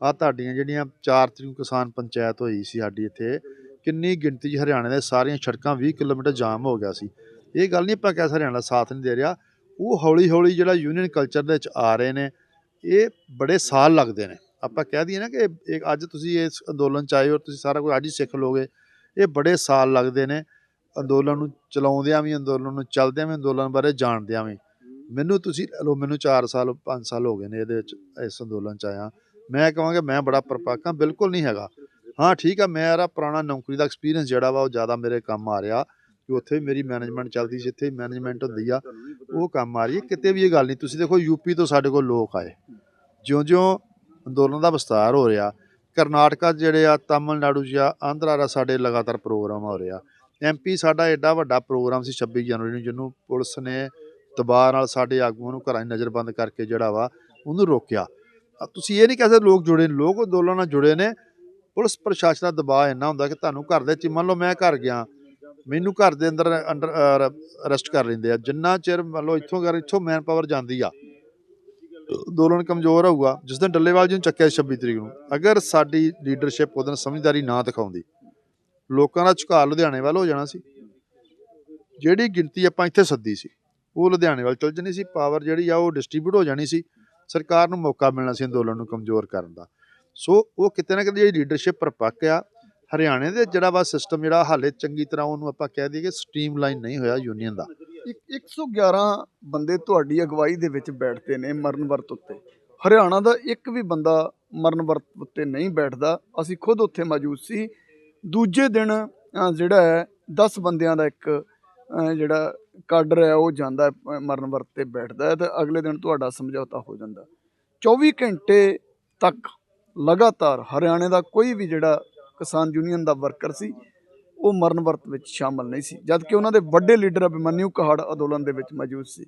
ਆ ਤੁਹਾਡੀਆਂ ਜਿਹੜੀਆਂ 4 ਤਰੀਕ ਕਿਸਾਨ ਪੰਚਾਇਤ ਹੋਈ ਸੀ ਸਾਡੀ ਇੱਥੇ ਕਿੰਨੀ ਗਿਣਤੀ 'ਚ ਹਰਿਆਣੇ ਦੇ ਸਾਰੀਆਂ ਸੜਕਾਂ 20 ਕਿਲੋਮੀਟਰ ਜਾਮ ਹੋ ਗਿਆ ਸੀ। ਇਹ ਗੱਲ ਨਹੀਂ ਆਪਾਂ ਕਹਿ ਸਕਦੇ ਹਰਿਆਣਾ ਸਾਥ ਨਹੀਂ ਦੇ ਰਿਹਾ। ਉਹ ਹੌਲੀ ਹੌਲੀ ਜਿਹੜਾ ਯੂਨੀਅਨ ਕਲਚਰ ਦੇ ਵਿੱਚ ਆ ਰਹੇ ਨੇ, ਇਹ ਬੜੇ ਸਾਲ ਲੱਗਦੇ ਨੇ। ਆਪਾਂ ਕਹਿ ਦਈਏ ਨਾ ਕਿ ਇੱਕ ਅੱਜ ਤੁਸੀਂ ਇਸ ਅੰਦੋਲਨ ਚ ਆਏ ਹੋ, ਤੁਸੀਂ ਸਾਰਾ ਕੁਝ ਅੱਜ ਹੀ ਸਿੱਖ ਲੋਗੇ ਇਹ ਬੜੇ ਸਾਲ ਲੱਗਦੇ ਨੇ ਅੰਦੋਲਨ ਨੂੰ ਚਲਾਉਂਦਿਆਂ ਵੀ, ਅੰਦੋਲਨ ਨੂੰ ਚੱਲਦਿਆਂ ਵੀ, ਅੰਦੋਲਨ ਬਾਰੇ ਜਾਣਦਿਆਂ ਵੀ। ਮੈਨੂੰ ਤੁਸੀਂ, ਲਓ ਮੈਨੂੰ 4 ਸਾਲ 5 ਸਾਲ ਹੋ ਗਏ ਨੇ ਇਹਦੇ ਵਿੱਚ ਇਸ ਅੰਦੋਲਨ ਚ ਆਇਆ। ਮੈਂ ਕਹਾਂਗਾ ਮੈਂ ਬੜਾ ਪਰਪੱਕ ਹਾਂ ਬਿਲਕੁਲ ਨਹੀਂ ਹੈਗਾ। ਹਾਂ, ਠੀਕ ਆ ਮੇਰਾ ਪੁਰਾਣਾ ਨੌਕਰੀ ਦਾ ਐਕਸਪੀਰੀਅੰਸ ਜਿਹੜਾ ਵਾ ਉਹ ਜ਼ਿਆਦਾ ਮੇਰੇ ਕੰਮ ਆ ਰਿਹਾ ਕਿ ਉੱਥੇ ਵੀ ਮੇਰੀ ਮੈਨੇਜਮੈਂਟ ਚੱਲਦੀ, ਜਿੱਥੇ ਇੱਥੇ ਮੈਨੇਜਮੈਂਟ ਹੁੰਦੀ ਆ, ਉਹ ਕੰਮ ਆ ਰਹੀ ਹੈ। ਕਿਤੇ ਵੀ ਇਹ ਗੱਲ ਨਹੀਂ, ਤੁਸੀਂ ਦੇਖੋ ਯੂਪੀ ਤੋਂ ਸਾਡੇ ਕੋਲ ਲੋਕ ਆਏ। ਜਿਉਂ-ਜਿਉਂ ਅੰਦੋਲਨ ਦਾ ਵਿਸਤਾਰ ਹੋ ਰਿਹਾ, ਕਰਨਾਟਕਾ ਜਿਹੜੇ ਆ, ਤਾਮਿਲਨਾਡੂ 'ਚ ਆਂਧਰਾ ਦਾ ਸਾਡੇ ਲਗਾਤਾਰ ਪ੍ਰੋਗਰਾਮ ਹੋ ਰਿਹਾ। ਐਮਪੀ ਸਾਡਾ ਐਡਾ ਵੱਡਾ ਪ੍ਰੋਗਰਾਮ ਸੀ 26 ਜਨਵਰੀ ਨੂੰ, ਜਿਹਨੂੰ ਪੁਲਿਸ ਨੇ ਦਬਾਅ ਨਾਲ ਸਾਡੇ ਆਗੂਆਂ ਨੂੰ ਘਰਾਂ 'ਚ ਨਜ਼ਰਬੰਦ ਕਰਕੇ ਜਿਹੜਾ ਵਾ, ਉਹਨੂੰ ਰੋਕਿਆ। ਤੁਸੀਂ ਇਹ ਨਹੀਂ ਕਹਿ ਸਕਦੇ ਲੋਕ ਜੁੜੇ ਲੋਕ ਅੰਦੋਲਨ ਨਾਲ ਜੁੜੇ ਨੇ ਪੁਲਿਸ ਪ੍ਰਸ਼ਾਸਨ ਦਾ ਦਬਾਅ ਇੰਨਾ ਹੁੰਦਾ ਕਿ ਤੁਹਾਨੂੰ ਘਰ ਦੇ ਚ ਮੰਨ ਲਓ ਮੈਂ ਘਰ ਗਿਆ, ਮੈਨੂੰ ਘਰ ਦੇ ਅੰਦਰ ਅੰਡਰ ਅਰੈਸਟ ਕਰ ਲੈਂਦੇ ਆ। ਜਿੰਨਾ ਚਿਰ ਮੰਨ ਲਓ ਇੱਥੋਂ ਕਰ ਇੱਥੋਂ ਮੈਨ ਪਾਵਰ ਜਾਂਦੀ ਆ ਅੰਦੋਲਨ ਕਮਜ਼ੋਰ ਹੋਊਗਾ। ਜਿਸ ਦਿਨ ਡੱਲੇਵਾਲ ਜੀ ਨੂੰ ਚੱਕਿਆ 26 ਤਰੀਕ ਨੂੰ, ਅਗਰ ਸਾਡੀ ਲੀਡਰਸ਼ਿਪ ਉਹਦਨ ਸਮਝਦਾਰੀ ਨਾ ਦਿਖਾਉਂਦੀ, ਲੋਕਾਂ ਦਾ ਝੁਕਾਅ ਲੁਧਿਆਣੇ ਵੱਲ ਹੋ ਜਾਣਾ ਸੀ। ਜਿਹੜੀ ਗਿਣਤੀ ਆਪਾਂ ਇੱਥੇ ਸੱਦੀ ਸੀ, ਉਹ ਲੁਧਿਆਣੇ ਵੱਲ ਚਲ ਜਾਣੀ ਸੀ। ਪਾਵਰ ਜਿਹੜੀ ਆ ਉਹ ਡਿਸਟ੍ਰੀਬਿਊਟ ਹੋ ਜਾਣੀ ਸੀ। ਸਰਕਾਰ ਨੂੰ ਮੌਕਾ ਮਿਲਣਾ ਸੀ ਅੰਦੋਲਨ ਨੂੰ ਕਮਜ਼ੋਰ ਕਰਨ ਦਾ। ਸੋ ਉਹ ਕਿਤੇ ਨਾ ਕਿਤੇ ਜਿਹੜੀ ਲੀਡਰਸ਼ਿਪ ਪਰਪੱਕ ਆ, ਹਰਿਆਣੇ ਦੇ ਜਿਹੜਾ ਵਾ ਸਿਸਟਮ ਜਿਹੜਾ ਹਾਲੇ ਚੰਗੀ ਤਰ੍ਹਾਂ ਉਹਨੂੰ ਆਪਾਂ ਕਹਿ ਦਈਏ ਕਿ ਸਟ੍ਰੀਮਲਾਈਨ ਨਹੀਂ ਹੋਇਆ ਯੂਨੀਅਨ ਦਾ। ਇੱਕ 111 ਬੰਦੇ ਤੁਹਾਡੀ ਅਗਵਾਈ ਦੇ ਵਿੱਚ ਬੈਠਦੇ ਨੇ ਮਰਨ ਵਰਤ ਉੱਤੇ। ਹਰਿਆਣਾ ਦਾ ਇੱਕ ਵੀ ਬੰਦਾ ਮਰਨ ਵਰਤ ਉੱਤੇ ਨਹੀਂ ਬੈਠਦਾ। ਅਸੀਂ ਖੁਦ ਉੱਥੇ ਮੌਜੂਦ ਸੀ। ਦੂਜੇ ਦਿਨ ਜਿਹੜਾ ਹੈ 10 ਬੰਦਿਆਂ ਦਾ ਇੱਕ ਜਿਹੜਾ ਕਾਡਰ ਹੈ, ਉਹ ਜਾਂਦਾ ਮਰਨ ਵਰਤ ਤੇ ਬੈਠਦਾ ਹੈ ਤੇ ਅਗਲੇ ਦਿਨ ਤੁਹਾਡਾ ਸਮਝੌਤਾ ਹੋ ਜਾਂਦਾ। 24 ਘੰਟੇ ਤੱਕ ਲਗਾਤਾਰ ਹਰਿਆਣੇ ਦਾ ਕੋਈ ਵੀ ਜਿਹੜਾ ਕਿਸਾਨ ਯੂਨੀਅਨ ਦਾ ਵਰਕਰ ਸੀ, ਉਹ ਮਰਨ ਵਰਤ ਵਿੱਚ ਸ਼ਾਮਲ ਨਹੀਂ ਸੀ। ਜਦ ਕਿ ਉਹਨਾਂ ਦੇ ਵੱਡੇ ਲੀਡਰ ਅਭਿਮਨਿਊ ਕਹਾੜ ਅੰਦੋਲਨ ਦੇ ਵਿੱਚ ਮੌਜੂਦ ਸੀ,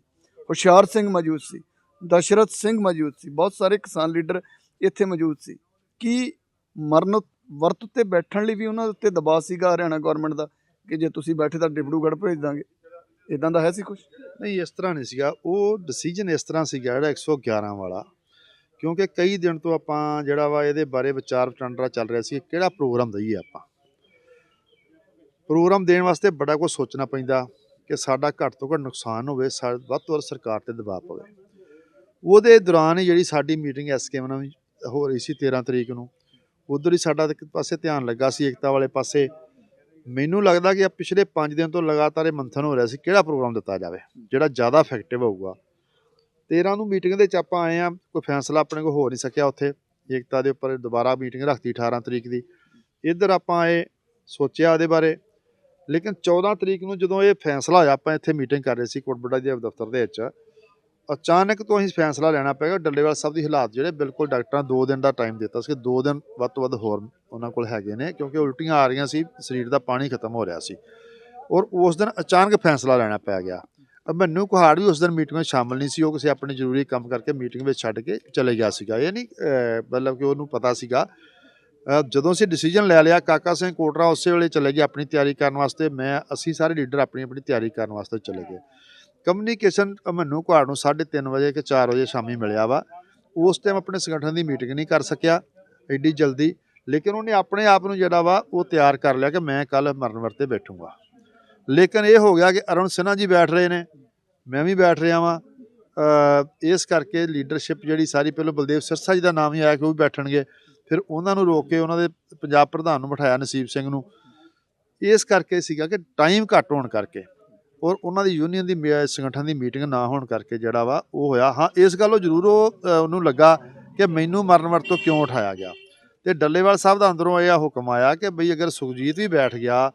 ਹੁਸ਼ਿਆਰ ਸਿੰਘ ਮੌਜੂਦ ਸੀ, ਦਸ਼ਰਥ ਸਿੰਘ ਮੌਜੂਦ ਸੀ, ਬਹੁਤ ਸਾਰੇ ਕਿਸਾਨ ਲੀਡਰ ਇੱਥੇ ਮੌਜੂਦ ਸੀ। ਕੀ ਮਰਨ ਵਰਤ ਉੱਤੇ ਬੈਠਣ ਲਈ ਵੀ ਉਹਨਾਂ ਦੇ ਉੱਤੇ ਦਬਾਅ ਸੀਗਾ ਹਰਿਆਣਾ ਗਵਰਨਮੈਂਟ ਦਾ, ਕਿ ਜੇ ਤੁਸੀਂ ਬੈਠੇ ਤਾਂ ਡਿਬੜੂਗੜ੍ਹ ਭੇਜ ਦਾਂਗੇ? ਇਦਾਂ ਦਾ ਹੈ ਸੀ ਕੁਝ ਨਹੀਂ, ਇਸ ਤਰ੍ਹਾਂ ਨਹੀਂ ਸੀਗਾ। ਉਹ ਡਿਸੀਜਨ ਇਸ ਤਰ੍ਹਾਂ ਸੀਗਾ ਜਿਹੜਾ 111 ਵਾਲਾ ਕਿਉਂਕਿ ਕਈ ਦਿਨ ਤੋਂ ਆਪਾਂ ਜਿਹੜਾ ਵਾ ਇਹਦੇ ਬਾਰੇ ਵਿਚਾਰ ਵਟਾਂਦਰਾ ਚੱਲ ਰਿਹਾ ਸੀ ਕਿਹੜਾ ਪ੍ਰੋਗਰਾਮ ਦਈਏ ਆਪਾਂ। ਪ੍ਰੋਗਰਾਮ ਦੇਣ ਵਾਸਤੇ ਬੜਾ ਕੁਝ ਸੋਚਣਾ ਪੈਂਦਾ ਕਿ ਸਾਡਾ ਘੱਟ ਤੋਂ ਘੱਟ ਨੁਕਸਾਨ ਹੋਵੇ, ਸਾ- ਵੱਧ ਤੋਂ ਵੱਧ ਸਰਕਾਰ ਤੇ ਦਬਾਅ ਪਵੇ। ਉਹਦੇ ਦੌਰਾਨ ਹੀ ਜਿਹੜੀ ਸਾਡੀ ਮੀਟਿੰਗ ਐਸਕੇਐਮ ਨਾਲ ਹੋ ਰਹੀ ਸੀ 13 ਤਰੀਕ ਨੂੰ, ਉਧਰ ਹੀ ਸਾਡਾ ਇੱਕ ਪਾਸੇ ਧਿਆਨ ਲੱਗਾ ਸੀ ਏਕਤਾ ਵਾਲੇ ਪਾਸੇ। ਮੈਨੂੰ ਲੱਗਦਾ ਕਿ ਪਿਛਲੇ 5 ਦਿਨ ਤੋਂ ਲਗਾਤਾਰ ਇਹ ਮੰਥਨ ਹੋ ਰਿਹਾ ਸੀ ਕਿਹੜਾ ਪ੍ਰੋਗਰਾਮ ਦਿੱਤਾ ਜਾਵੇ, ਜਿਹੜਾ ਜ਼ਿਆਦਾ ਇਫੈਕਟਿਵ ਹੋਊਗਾ। 13 ਨੂੰ ਮੀਟਿੰਗ ਦੇ ਵਿੱਚ ਆਪਾਂ ਆਏ ਆ ਕੋਈ ਫੈਸਲਾ ਆਪਣੇ ਕੋਲ ਹੋ ਨਹੀਂ ਸਕਿਆ ਉੱਥੇ। ਏਕਤਾ ਦੇ ਉੱਪਰ ਦੁਬਾਰਾ ਮੀਟਿੰਗ ਰੱਖਤੀ 18 ਤਰੀਕ ਦੀ। ਇੱਧਰ ਆਪਾਂ ਆਏ ਸੋਚਿਆ ਉਹਦੇ ਬਾਰੇ। ਲੇਕਿਨ 14 ਤਰੀਕ ਨੂੰ ਜਦੋਂ ਇਹ ਫੈਸਲਾ ਹੋਇਆ, ਆਪਾਂ ਇੱਥੇ ਮੀਟਿੰਗ ਕਰ ਰਹੇ ਸੀ ਕੋਟਬੜਾ ਦੇ ਦਫ਼ਤਰ ਦੇ ਵਿੱਚ। ਅਚਾਨਕ ਤੋਂ ਹੀ ਫੈਸਲਾ ਲੈਣਾ ਪੈਗਾ ਡੱਲੇਵਾਲ ਸਾਹਿਬ ਦੀ ਹਾਲਾਤ ਜਿਹੜੇ ਬਿਲਕੁਲ ਡਾਕਟਰਾਂ 2 ਦਿਨ ਦਾ ਟਾਈਮ ਦਿੱਤਾ ਸੀ। 2 ਦਿਨ ਵੱਧ ਤੋਂ ਵੱਧ ਹੋਰ ਉਹਨਾਂ ਕੋਲ ਹੈਗੇ ਨੇ, ਕਿਉਂਕਿ ਉਲਟੀਆਂ ਆ ਰਹੀਆਂ ਸੀ, ਸਰੀਰ ਦਾ ਪਾਣੀ ਖਤਮ ਹੋ ਰਿਹਾ ਸੀ। ਔਰ ਉਸ ਦਿਨ ਅਚਾਨਕ ਫੈਸਲਾ ਲੈਣਾ ਪੈ ਗਿਆ। ਮੈਨੂੰ ਕੁਹਾੜ ਵੀ ਉਸ ਦਿਨ ਮੀਟਿੰਗ ਵਿੱਚ ਸ਼ਾਮਲ ਨਹੀਂ ਸੀ, ਉਹ ਕਿਸੇ ਆਪਣੇ ਜ਼ਰੂਰੀ ਕੰਮ ਕਰਕੇ ਮੀਟਿੰਗ ਵਿੱਚ ਛੱਡ ਕੇ ਚਲੇ ਗਿਆ ਸੀਗਾ। ਇਹ ਨਹੀਂ ਮਤਲਬ ਕਿ ਉਹਨੂੰ ਪਤਾ ਸੀਗਾ। ਜਦੋਂ ਅਸੀਂ ਡਿਸੀਜਨ ਲੈ ਲਿਆ, ਕਾਕਾ ਸਿੰਘ ਕੋਟਰਾ ਉਸੇ ਵੇਲੇ ਚਲੇ ਗਏ ਆਪਣੀ ਤਿਆਰੀ ਕਰਨ ਵਾਸਤੇ। ਮੈਂ, ਅਸੀਂ ਸਾਰੇ ਲੀਡਰ ਆਪਣੀ ਆਪਣੀ ਤਿਆਰੀ ਕਰਨ ਵਾਸਤੇ ਚਲੇ ਗਏ। ਕਮਿਊਨੀਕੇਸ਼ਨ ਮੈਨੂੰ ਕੁਹਾੜ ਨੂੰ 3:30 ਵਜੇ ਕਿ 4 ਵਜੇ ਸ਼ਾਮੀ ਮਿਲਿਆ ਵਾ। ਉਸ ਟਾਈਮ ਆਪਣੇ ਸੰਗਠਨ ਦੀ ਮੀਟਿੰਗ ਨਹੀਂ ਕਰ ਸਕਿਆ ਐਡੀ ਜਲਦੀ। ਲੇਕਿਨ ਉਹਨੇ ਆਪਣੇ ਆਪ ਨੂੰ ਜਿਹੜਾ ਵਾ, ਉਹ ਤਿਆਰ ਕਰ ਲਿਆ ਕਿ ਮੈਂ ਕੱਲ ਮਰਨ ਵਰਤੇ ਬੈਠੂੰਗਾ। ਲੇਕਿਨ ਇਹ ਹੋ ਗਿਆ ਕਿ ਅਰੁਣ ਸਿਨਹਾ ਜੀ ਬੈਠ ਰਹੇ ਨੇ, ਮੈਂ ਵੀ ਬੈਠ ਰਿਹਾ ਵਾਂ। ਇਸ ਕਰਕੇ ਲੀਡਰਸ਼ਿਪ ਜਿਹੜੀ ਸਾਰੀ ਪਹਿਲਾਂ ਬਲਦੇਵ ਸਿਰਸਾ ਜੀ ਦਾ ਨਾਮ ਹੀ ਆਇਆ ਕਿ ਉਹ ਵੀ ਬੈਠਣਗੇ। ਫਿਰ ਉਹਨਾਂ ਨੂੰ ਰੋਕ ਕੇ ਉਹਨਾਂ ਦੇ ਪੰਜਾਬ ਪ੍ਰਧਾਨ ਨੂੰ ਬਿਠਾਇਆ ਨਸੀਬ ਸਿੰਘ ਨੂੰ। ਇਸ ਕਰਕੇ ਸੀਗਾ ਕਿ ਟਾਈਮ ਘੱਟ ਹੋਣ ਕਰਕੇ ਔਰ ਉਹਨਾਂ ਦੀ ਯੂਨੀਅਨ ਦੀ ਮੀ- ਸੰਗਠਨ ਦੀ ਮੀਟਿੰਗ ਨਾ ਹੋਣ ਕਰਕੇ ਜਿਹੜਾ ਵਾ ਉਹ ਹੋਇਆ। ਹਾਂ, ਇਸ ਗੱਲੋਂ ਜ਼ਰੂਰ ਉਹ ਉਹਨੂੰ ਲੱਗਾ ਕਿ ਮੈਨੂੰ ਮਰਨ ਵਰਤ ਤੋਂ ਕਿਉਂ ਉਠਾਇਆ ਗਿਆ? ਤੇ ਡੱਲੇਵਾਲ ਸਾਹਿਬ ਦਾ ਅੰਦਰੋਂ ਇਹ ਹੁਕਮ ਆਇਆ ਕਿ ਬਈ ਅਗਰ ਸੁਖਜੀਤ ਵੀ ਬੈਠ ਗਿਆ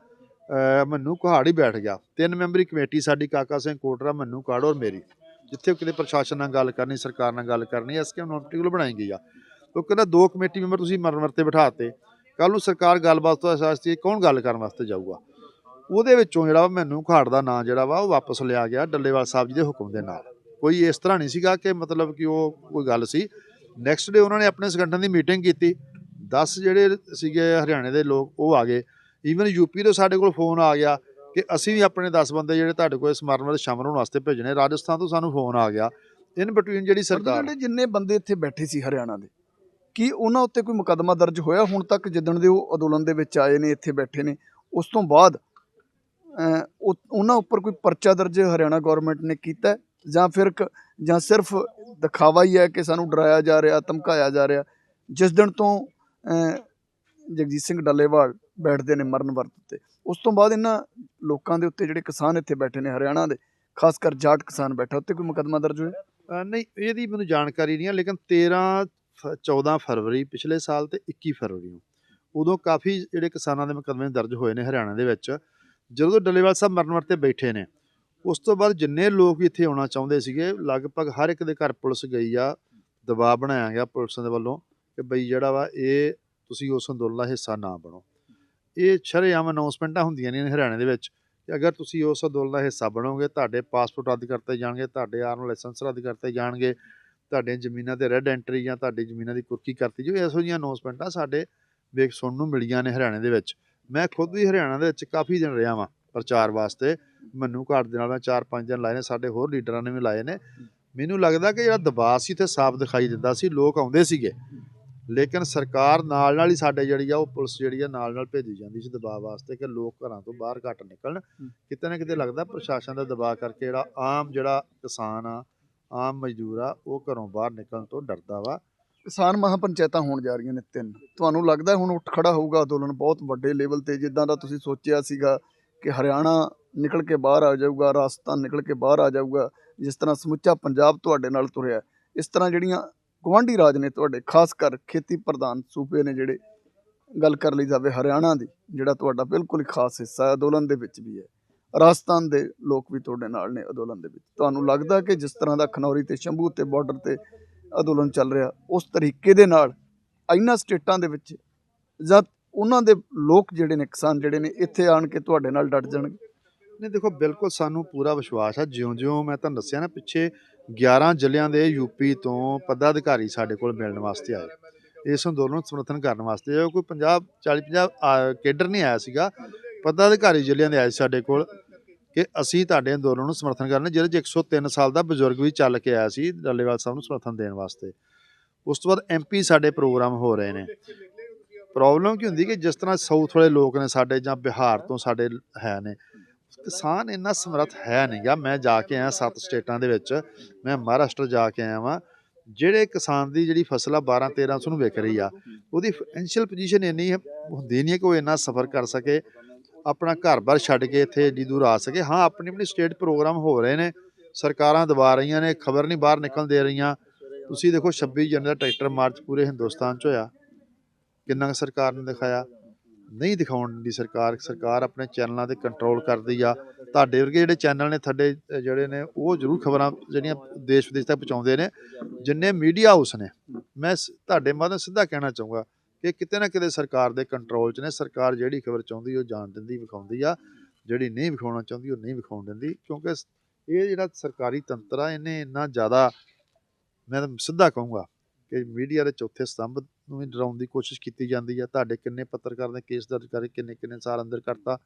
ਮੰਨੂ ਕੁਹਾੜ ਹੀ ਬੈਠ ਗਿਆ। ਤਿੰਨ ਮੈਂਬਰੀ ਕਮੇਟੀ ਸਾਡੀ ਕਾਕਾ ਸਿੰਘ ਕੋਟਰਾ, ਮੰਨੂ ਕਾੜ ਔਰ ਮੇਰੀ। ਜਿੱਥੇ ਕਿਤੇ ਪ੍ਰਸ਼ਾਸਨ ਨਾਲ ਗੱਲ ਕਰਨੀ, ਸਰਕਾਰ ਨਾਲ ਗੱਲ ਕਰਨੀ ਐਸਕੇ ਨੋਟੀਕਲ ਬਣਾਈ ਗਈ ਆ? ਉਹ ਕਹਿੰਦਾ, ਦੋ ਕਮੇਟੀ ਮੈਂਬਰ ਤੁਸੀਂ ਮਰਨ ਵਰਤੇ ਬਿਠਾਤੇ। ਕੱਲ ਨੂੰ ਸਰਕਾਰ ਗੱਲਬਾਤ ਤੋਂ ਅਸਾਸਤੀ ਕੌਣ ਗੱਲ ਕਰਨ ਵਾਸਤੇ ਜਾਊਗਾ? ਉਹਦੇ ਵਿੱਚੋਂ ਜਿਹੜਾ ਵਾ ਮੈਨੂੰ ਘਾੜ ਦਾ ਨਾਂ ਜਿਹੜਾ ਵਾ, ਉਹ ਵਾਪਸ ਲਿਆ ਗਿਆ ਡੱਲੇਵਾਲ ਸਾਹਿਬ ਜੀ ਦੇ ਹੁਕਮ ਦੇ ਨਾਲ। ਕੋਈ ਇਸ ਤਰ੍ਹਾਂ ਨਹੀਂ ਸੀਗਾ ਕਿ ਮਤਲਬ ਕਿ ਉਹ ਕੋਈ ਗੱਲ ਸੀ। ਨੈਕਸਟ ਡੇ ਉਹਨਾਂ ਨੇ ਆਪਣੇ ਸੰਗਠਨ ਦੀ ਮੀਟਿੰਗ ਕੀਤੀ। 10 ਜਿਹੜੇ ਸੀਗੇ ਹਰਿਆਣੇ ਦੇ ਲੋਕ, ਉਹ ਆ ਗਏ। ਈਵਨ ਯੂਪੀ ਤੋਂ ਸਾਡੇ ਕੋਲ ਫੋਨ ਆ ਗਿਆ ਕਿ ਅਸੀਂ ਵੀ ਆਪਣੇ 10 ਬੰਦੇ ਜਿਹੜੇ ਤੁਹਾਡੇ ਕੋਲ ਇਸ ਮਰਨ ਵਿੱਚ ਸ਼ਾਮਲ ਹੋਣ ਵਾਸਤੇ ਭੇਜਣੇ ਰਾਜਸਥਾਨ ਤੋਂ ਸਾਨੂੰ ਫੋਨ ਆ ਗਿਆ। ਇਨ ਬਿਟਵੀਨ ਜਿਹੜੀ ਸਰਕਾਰ ਜਿਹੜੇ ਜਿੰਨੇ ਬੰਦੇ ਇੱਥੇ ਬੈਠੇ ਸੀ ਹਰਿਆਣਾ ਦੇ ਕੀ ਉਹਨਾਂ ਉੱਤੇ ਕੋਈ ਮੁਕੱਦਮਾ ਦਰਜ ਹੋਇਆ? ਹੁਣ ਤੱਕ ਜਿੱਦਣ ਦੇ ਉਹ ਅੰਦੋਲਨ ਦੇ ਵਿੱਚ ਆਏ ਨੇ ਇੱਥੇ ਬੈਠੇ ਨੇ ਉਸ ਤੋਂ ਬਾਅਦ ਉਹਨਾਂ ਉੱਪਰ ਕੋਈ ਪਰਚਾ ਦਰਜ ਹਰਿਆਣਾ ਗਵਰਨਮੈਂਟ ਨੇ ਕੀਤਾ? ਜਾਂ ਫਿਰ ਜਾਂ ਸਿਰਫ ਦਿਖਾਵਾ ਹੀ ਹੈ ਕਿ ਸਾਨੂੰ ਡਰਾਇਆ ਜਾ ਰਿਹਾ ਧਮਕਾਇਆ ਜਾ ਰਿਹਾ? ਜਿਸ ਦਿਨ ਤੋਂ ਜਗਜੀਤ ਸਿੰਘ ਡੱਲੇਵਾਲ ਬੈਠਦੇ ਨੇ ਮਰਨ ਵਰਤ ਉੱਤੇ। ਉਸ ਤੋਂ ਬਾਅਦ ਇਹਨਾਂ ਲੋਕਾਂ ਦੇ ਉੱਤੇ ਜਿਹੜੇ ਕਿਸਾਨ ਇੱਥੇ ਬੈਠੇ ਨੇ, ਹਰਿਆਣਾ ਦੇ, ਖਾਸ ਕਰ ਜਾਟ ਕਿਸਾਨ ਬੈਠਾ, ਉੱਤੇ ਕੋਈ ਮੁਕੱਦਮਾ ਦਰਜ ਹੋਇਆ? ਨਹੀਂ, ਇਹਦੀ ਮੈਨੂੰ ਜਾਣਕਾਰੀ ਨਹੀਂ ਹੈ ਲੇਕਿਨ 13 ਫ- 14 ਫਰਵਰੀ ਪਿਛਲੇ ਸਾਲ ਤੇ 21 ਫਰਵਰੀ ਨੂੰ ਉਦੋਂ ਕਾਫੀ ਜਿਹੜੇ ਕਿਸਾਨਾਂ ਦੇ ਮੁਕੱਦਮੇ ਦਰਜ ਹੋਏ ਨੇ ਹਰਿਆਣਾ ਦੇ ਵਿੱਚ। ਜਦੋਂ ਡੱਲੇਵਾਲ ਸਾਹਿਬ ਮਰਨ ਵਰਤੇ ਬੈਠੇ ਨੇ, ਉਸ ਤੋਂ ਬਾਅਦ ਜਿੰਨੇ ਲੋਕ ਇੱਥੇ ਆਉਣਾ ਚਾਹੁੰਦੇ ਸੀਗੇ, ਲਗਭਗ ਹਰ ਇੱਕ ਦੇ ਘਰ ਪੁਲਿਸ ਗਈ ਆ, ਦਬਾਅ ਬਣਾਇਆ ਗਿਆ ਪੁਲਿਸ ਦੇ ਵੱਲੋਂ ਕਿ ਬਈ ਜਿਹੜਾ ਵਾ ਇਹ ਤੁਸੀਂ ਉਸ ਅੰਦੋਲਨ ਦਾ ਹਿੱਸਾ ਨਾ ਬਣੋ। ਇਹ ਸ਼ਰੇਆਮ ਅਨਾਉਂਸਮੈਂਟਾਂ ਹੁੰਦੀਆਂ ਨੇ ਹਰਿਆਣੇ ਦੇ ਵਿੱਚ ਕਿ ਅਗਰ ਤੁਸੀਂ ਉਸ ਅੰਦੋਲਨ ਦਾ ਹਿੱਸਾ ਬਣੋਗੇ, ਤੁਹਾਡੇ ਪਾਸਪੋਰਟ ਰੱਦ ਕਰਤੇ ਜਾਣਗੇ, ਤੁਹਾਡੇ ਆਰਮ ਲਾਇਸੈਂਸ ਰੱਦ ਕਰਤੇ ਜਾਣਗੇ ਤੁਹਾਡੀਆਂ ਜ਼ਮੀਨਾਂ ਤੇ ਰੈੱਡ ਐਂਟਰੀ ਜਾਂ ਤੁਹਾਡੀ ਜ਼ਮੀਨਾਂ ਦੀ ਕੁਰਕੀ ਕਰਤੀ ਜੋ ਇਹੋ ਜਿਹੀਆਂ ਅਨਾਉਂਸਮੈਂਟਾਂ ਸਾਡੇ ਵੇਖ ਸੁਣਨ ਨੂੰ ਮਿਲੀਆਂ ਨੇ ਹਰਿਆਣੇ ਦੇ ਵਿੱਚ। ਮੈਂ ਖੁਦ ਵੀ ਹਰਿਆਣਾ ਦੇ ਵਿੱਚ ਕਾਫੀ ਦਿਨ ਰਿਹਾ ਵਾਂ ਪ੍ਰਚਾਰ ਵਾਸਤੇ। ਮੈਨੂੰ ਘਾਟ ਦੇ ਨਾਲ ਮੈਂ 4-5 ਦਿਨ ਲਾਏ ਨੇ, ਸਾਡੇ ਹੋਰ ਲੀਡਰਾਂ ਨੇ ਵੀ ਲਾਏ ਨੇ। ਮੈਨੂੰ ਲੱਗਦਾ ਕਿ ਜਿਹੜਾ ਦਬਾਅ ਸੀ ਤੇ ਸਾਫ਼ ਦਿਖਾਈ ਦਿੰਦਾ ਸੀ, ਲੋਕ ਆਉਂਦੇ ਸੀਗੇ। ਲੇਕਿਨ ਸਰਕਾਰ ਨਾਲ ਨਾਲ ਹੀ ਸਾਡੇ ਜਿਹੜੀ ਆ ਉਹ ਪੁਲਿਸ ਜਿਹੜੀ ਆ ਨਾਲ ਨਾਲ ਭੇਜੀ ਜਾਂਦੀ ਸੀ ਦਬਾਅ ਵਾਸਤੇ ਕਿ ਲੋਕ ਘਰਾਂ ਤੋਂ ਬਾਹਰ ਘੱਟ ਨਿਕਲਣ। ਕਿਤੇ ਨਾ ਕਿਤੇ ਲੱਗਦਾ ਪ੍ਰਸ਼ਾਸਨ ਦਾ ਦਬਾਅ ਕਰਕੇ ਜਿਹੜਾ ਆਮ ਜਿਹੜਾ ਕਿਸਾਨ ਆ ਆਮ ਮਜ਼ਦੂਰ ਆ ਉਹ ਘਰੋਂ ਬਾਹਰ ਨਿਕਲਣ ਤੋਂ ਡਰਦਾ ਵਾ। ਕਿਸਾਨ ਮਹਾਪੰਚਾਇਤਾਂ ਹੋਣ ਜਾ ਰਹੀਆਂ ਨੇ ਤਿੰਨ। ਤੁਹਾਨੂੰ ਲੱਗਦਾ ਹੁਣ ਉੱਠ ਖੜਾ ਹੋਊਗਾ ਅੰਦੋਲਨ ਬਹੁਤ ਵੱਡੇ ਲੈਵਲ ਤੇ ਜਿੱਦਾਂ ਦਾ ਤੁਸੀਂ ਸੋਚਿਆ ਸੀਗਾ ਕਿ ਹਰਿਆਣਾ ਨਿਕਲ ਕੇ ਬਾਹਰ ਆ ਜਾਊਗਾ ਰਾਜਸਥਾਨ ਨਿਕਲ ਕੇ ਬਾਹਰ ਆ ਜਾਊਗਾ ਜਿਸ ਤਰ੍ਹਾਂ ਸਮੁੱਚਾ ਪੰਜਾਬ ਤੁਹਾਡੇ ਨਾਲ ਤੁਰਿਆ। ਇਸ ਤਰ੍ਹਾਂ ਜਿਹੜੀਆਂ ਗਵਾਂਢੀ ਰਾਜ ਨੇ ਤੁਹਾਡੇ, ਖਾਸ ਕਰ ਖੇਤੀ ਪ੍ਰਧਾਨ ਸੂਬੇ ਨੇ ਜਿਹੜੇ ਗੱਲ ਕਰ ਲਈ ਜਾਵੇ ਹਰਿਆਣਾ ਦੀ, ਜਿਹੜਾ ਤੁਹਾਡਾ ਬਿਲਕੁਲ ਹੀ ਖਾਸ ਹਿੱਸਾ ਹੈ, ਅੰਦੋਲਨ ਦੇ ਵਿੱਚ ਵੀ ਹੈ। ਰਾਜਸਥਾਨ ਦੇ ਲੋਕ ਵੀ ਤੁਹਾਡੇ ਨਾਲ ਨੇ ਅੰਦੋਲਨ ਦੇ ਵਿੱਚ। ਤੁਹਾਨੂੰ ਲੱਗਦਾ ਕਿ ਜਿਸ ਤਰ੍ਹਾਂ ਦਾ ਖਨੌਰੀ ਤੇ ਸ਼ੰਭੂ ਤੇ ਬਾਰਡਰ ਤੇ ਅੰਦੋਲਨ ਚੱਲ ਰਿਹਾ, ਉਸ ਤਰੀਕੇ ਦੇ ਨਾਲ ਇਹਨਾਂ ਸਟੇਟਾਂ ਦੇ ਵਿੱਚ ਜਦ ਉਹਨਾਂ ਦੇ ਲੋਕ ਜਿਹੜੇ ਨੇ, ਕਿਸਾਨ ਜਿਹੜੇ ਨੇ, ਇੱਥੇ ਆਣ ਕੇ ਤੁਹਾਡੇ ਨਾਲ ਡਟ ਜਾਣਗੇ? ਨਹੀਂ, ਦੇਖੋ, ਬਿਲਕੁਲ ਸਾਨੂੰ ਪੂਰਾ ਵਿਸ਼ਵਾਸ ਆ। ਜਿਉਂ-ਜਿਉਂ ਮੈਂ ਤੁਹਾਨੂੰ ਦੱਸਿਆ ਨਾ, ਪਿੱਛੇ 11 ਜ਼ਿਲ੍ਹਿਆਂ ਦੇ ਯੂਪੀ ਤੋਂ ਪਦਾਧਿਕਾਰੀ ਸਾਡੇ ਕੋਲ ਮਿਲਣ ਵਾਸਤੇ ਆਏ। ਇਸ ਅੰਦੋਲਨ ਨੂੰ ਸਮਰਥਨ ਕਰਨ ਵਾਸਤੇ ਜੋ ਕੋਈ 50 40 50 ਕੇਡਰ ਨਹੀਂ ਆਇਆ ਸੀਗਾ। ਪਦਾਧਿਕਾਰੀ ਜ਼ਿਲ੍ਹਿਆਂ ਦੇ ਆਏ ਸੀ ਸਾਡੇ ਕੋਲ ਕਿ ਅਸੀਂ ਤੁਹਾਡੇ ਅੰਦੋਲਨ ਨੂੰ ਸਮਰਥਨ ਕਰਨਾ। ਜਿਹਦੇ 'ਚ 103 ਸਾਲ ਦਾ ਬਜ਼ੁਰਗ ਵੀ ਚੱਲ ਕੇ ਆਇਆ ਸੀ ਡੱਲੇਵਾਲ ਸਾਹਿਬ ਨੂੰ ਸਮਰਥਨ ਦੇਣ ਵਾਸਤੇ। ਉਸ ਤੋਂ ਬਾਅਦ ਐਮਪੀ ਸਾਡੇ ਪ੍ਰੋਗਰਾਮ ਹੋ ਰਹੇ ਨੇ। ਪ੍ਰੋਬਲਮ ਕੀ ਹੁੰਦੀ ਕਿ ਜਿਸ ਤਰ੍ਹਾਂ ਸਾਊਥ ਵਾਲੇ ਲੋਕ ਨੇ ਸਾਡੇ ਜਾਂ ਬਿਹਾਰ ਤੋਂ ਸਾਡੇ ਹੈ ਨੇ। ਕਿਸਾਨ ਇੰਨਾ ਸਮਰੱਥ ਹੈ ਨਹੀਂ। ਨਹੀਂਗਾ ਮੈਂ ਜਾ ਕੇ ਆਇਆ ਸੱਤ ਸਟੇਟਾਂ ਦੇ ਵਿੱਚ। ਮੈਂ ਮਹਾਰਾਸ਼ਟਰ ਜਾ ਕੇ ਆਇਆ ਵਾਂ। ਜਿਹੜੇ ਕਿਸਾਨ ਦੀ ਜਿਹੜੀ ਫਸਲ ਆ 12 1300 ਨੂੰ ਵਿਕ ਰਹੀ ਆ। ਉਹਦੀ ਫਾਈਨੈਂਸ਼ੀਅਲ ਪੋਜੀਸ਼ਨ ਇੰਨੀ ਹੁੰਦੀ ਨਹੀਂ ਕਿ ਉਹ ਇੰਨਾ ਸਫਰ ਕਰ ਸਕੇ। ਆਪਣਾ ਘਰ-ਬਾਰ ਛੱਡ ਕੇ ਇੱਥੇ ਏਡੀ ਦੂਰ ਆ ਸਕੇ। ਹਾਂ, ਆਪਣੀ ਆਪਣੀ ਸਟੇਟ ਪ੍ਰੋਗਰਾਮ ਹੋ ਰਹੇ ਨੇ। ਸਰਕਾਰਾਂ ਦਵਾ ਰਹੀਆਂ ਨੇ, ਖਬਰ ਨਹੀਂ ਬਾਹਰ ਨਿਕਲ ਦੇ ਰਹੀਆਂ। ਤੁਸੀਂ ਦੇਖੋ 26 ਜਨਵਰੀ ਦਾ ਟਰੈਕਟਰ ਮਾਰਚ ਪੂਰੇ ਹਿੰਦੁਸਤਾਨ 'ਚ ਹੋਇਆ। ਕਿੰਨਾ ਕੁ ਸਰਕਾਰ ਨੇ ਦਿਖਾਇਆ। ਨਹੀਂ ਦਿਖਾਉਣ ਦੀ ਸਰਕਾਰ ਸਰਕਾਰ ਆਪਣੇ ਚੈਨਲਾਂ ਤੇ ਕੰਟਰੋਲ ਕਰਦੀ ਆ। ਤੁਹਾਡੇ ਵਰਗੇ ਜਿਹੜੇ ਚੈਨਲ ਨੇ, ਤੁਹਾਡੇ ਜਿਹੜੇ ਨੇ, ਉਹ ਜ਼ਰੂਰ ਖਬਰਾਂ ਜਿਹੜੀਆਂ ਦੇਸ਼ ਵਿਦੇਸ਼ ਤੱਕ ਪਹੁੰਚਾਉਂਦੇ ਨੇ, ਜਿੰਨੇ ਮੀਡੀਆ ਹਾਊਸ ਨੇ। ਮੈਂ ਸ- ਤੁਹਾਡੇ ਮਾਧਿਅਮ ਸਿੱਧਾ ਕਹਿਣਾ ਚਾਹੂੰਗਾ ਕਿ ਕਿਤੇ ਨਾ ਕਿਤੇ ਸਰਕਾਰ ਦੇ ਕੰਟਰੋਲ 'ਚ ਨੇ। ਸਰਕਾਰ ਜਿਹੜੀ ਖਬਰ ਚਾਹੁੰਦੀ, ਉਹ ਜਾਣ ਦਿੰਦੀ, ਵਿਖਾਉਂਦੀ ਆ। ਜਿਹੜੀ ਨਹੀਂ ਵਿਖਾਉਣਾ ਚਾਹੁੰਦੀ, ਉਹ ਨਹੀਂ ਵਿਖਾਉਣ ਦਿੰਦੀ। ਕਿਉਂਕਿ ਇਹ ਜਿਹੜਾ ਸਰਕਾਰੀ ਤੰਤਰ ਆ, ਇਹਨੇ ਇੰਨਾ ਜ਼ਿਆਦਾ, ਮੈਂ ਸਿੱਧਾ ਕਹੂੰਗਾ ਕਿ ਮੀਡੀਆ ਦੇ ਚੌਥੇ ਸਤੰਭ ਨੂੰ ਵੀ ਡਰਾਉਣ ਦੀ ਕੋਸ਼ਿਸ਼ ਕੀਤੀ ਜਾਂਦੀ ਆ। ਤੁਹਾਡੇ ਕਿੰਨੇ ਪੱਤਰਕਾਰ ਨੇ ਕੇਸ ਦਰਜ ਕਰੇ, ਕਿੰਨੇ ਕਿੰਨੇ ਸਾਲ ਅੰਦਰ ਕਰਤਾ,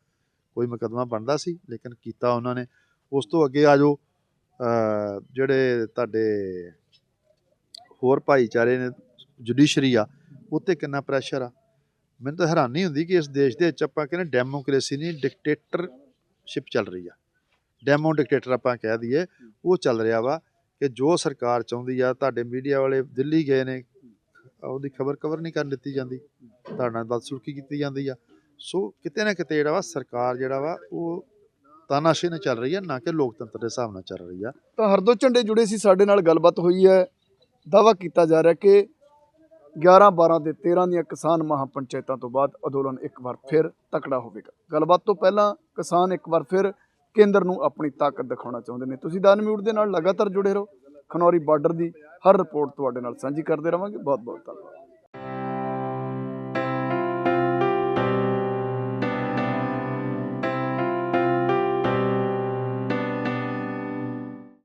ਕੋਈ ਮੁਕੱਦਮਾ ਬਣਦਾ ਸੀ, ਲੇਕਿਨ ਕੀਤਾ ਉਹਨਾਂ ਨੇ। ਉਸ ਤੋਂ ਅੱਗੇ ਆ ਜਾਓ ਜਿਹੜੇ ਤੁਹਾਡੇ ਹੋਰ ਭਾਈਚਾਰੇ ਨੇ, ਜੁਡੀਸ਼ਰੀ ਆ, ਉੱਤੇ ਕਿੰਨਾ ਪ੍ਰੈਸ਼ਰ ਆ? ਮੈਨੂੰ ਤਾਂ ਹੈਰਾਨੀ ਹੁੰਦੀ ਕਿ ਇਸ ਦੇਸ਼ ਦੇ ਵਿੱਚ ਆਪਾਂ ਕਹਿੰਦੇ ਡੈਮੋਕ੍ਰੇਸੀ ਨਹੀਂ ਡਿਕਟੇਟਰਸ਼ਿਪ ਚੱਲ ਰਹੀ ਆ। ਡੈਮੋ ਡਿਕਟੇਟਰ ਆਪਾਂ ਕਹਿ ਦਈਏ, ਉਹ ਚੱਲ ਰਿਹਾ ਵਾ ਕਿ ਜੋ ਸਰਕਾਰ ਚਾਹੁੰਦੀ ਆ, ਤੁਹਾਡੇ ਮੀਡੀਆ ਵਾਲੇ ਦਿੱਲੀ ਗਏ ਨੇ ਉਹਦੀ ਖਬਰ ਕਵਰ ਨਹੀਂ ਕਰਨ ਦਿੱਤੀ ਜਾਂਦੀ ਧਾਰਨਾ ਬਦਸਲੂਕੀ ਕੀਤੀ ਜਾਂਦੀ ਆ। ਸੋ ਕਿਤੇ ਨਾ ਕਿਤੇ ਜਿਹੜਾ ਵਾ ਸਰਕਾਰ ਜਿਹੜਾ ਵਾ, ਉਹ ਤਾਨਾਸ਼ਾਹੀ ਨਾਲ ਚੱਲ ਰਹੀ ਆ, ਨਾ ਕਿ ਲੋਕਤੰਤਰ ਦੇ ਹਿਸਾਬ ਨਾਲ ਚੱਲ ਰਹੀ ਆ। ਤਾਂ ਹਰਦੋ ਝੰਡੇ ਜੁੜੇ ਸੀ, ਸਾਡੇ ਨਾਲ ਗੱਲਬਾਤ ਹੋਈ ਹੈ। ਦਾਵਾ ਕੀਤਾ ਜਾ ਰਿਹਾ ਕਿ 11 12 ਤੇ 13 ਦੀਆਂ ਕਿਸਾਨ ਮਹਾਪੰਚਾਇਤਾਂ ਤੋਂ ਬਾਅਦ ਅੰਦੋਲਨ ਇੱਕ ਵਾਰ ਫਿਰ ਤਕੜਾ ਹੋਵੇਗਾ। ਗੱਲਬਾਤ ਤੋਂ ਪਹਿਲਾਂ ਕਿਸਾਨ ਇੱਕ ਵਾਰ ਫਿਰ ਕੇਂਦਰ ਨੂੰ ਆਪਣੀ ਤਾਕਤ ਦਿਖਾਉਣਾ ਚਾਹੁੰਦੇ ਨੇ। ਤੁਸੀਂ ਦਾਨ ਮਿਊਟ ਦੇ ਨਾਲ ਲਗਾਤਾਰ ਜੁੜੇ ਰਹੋ। ਖਨੌਰੀ ਬਾਰਡਰ ਦੀ ਹਰ ਰਿਪੋਰਟ ਤੁਹਾਡੇ ਨਾਲ ਸਾਂਝੀ ਕਰਦੇ ਰਵਾਂਗੇ। ਬਹੁਤ ਬਹੁਤ ਧੰਨਵਾਦ।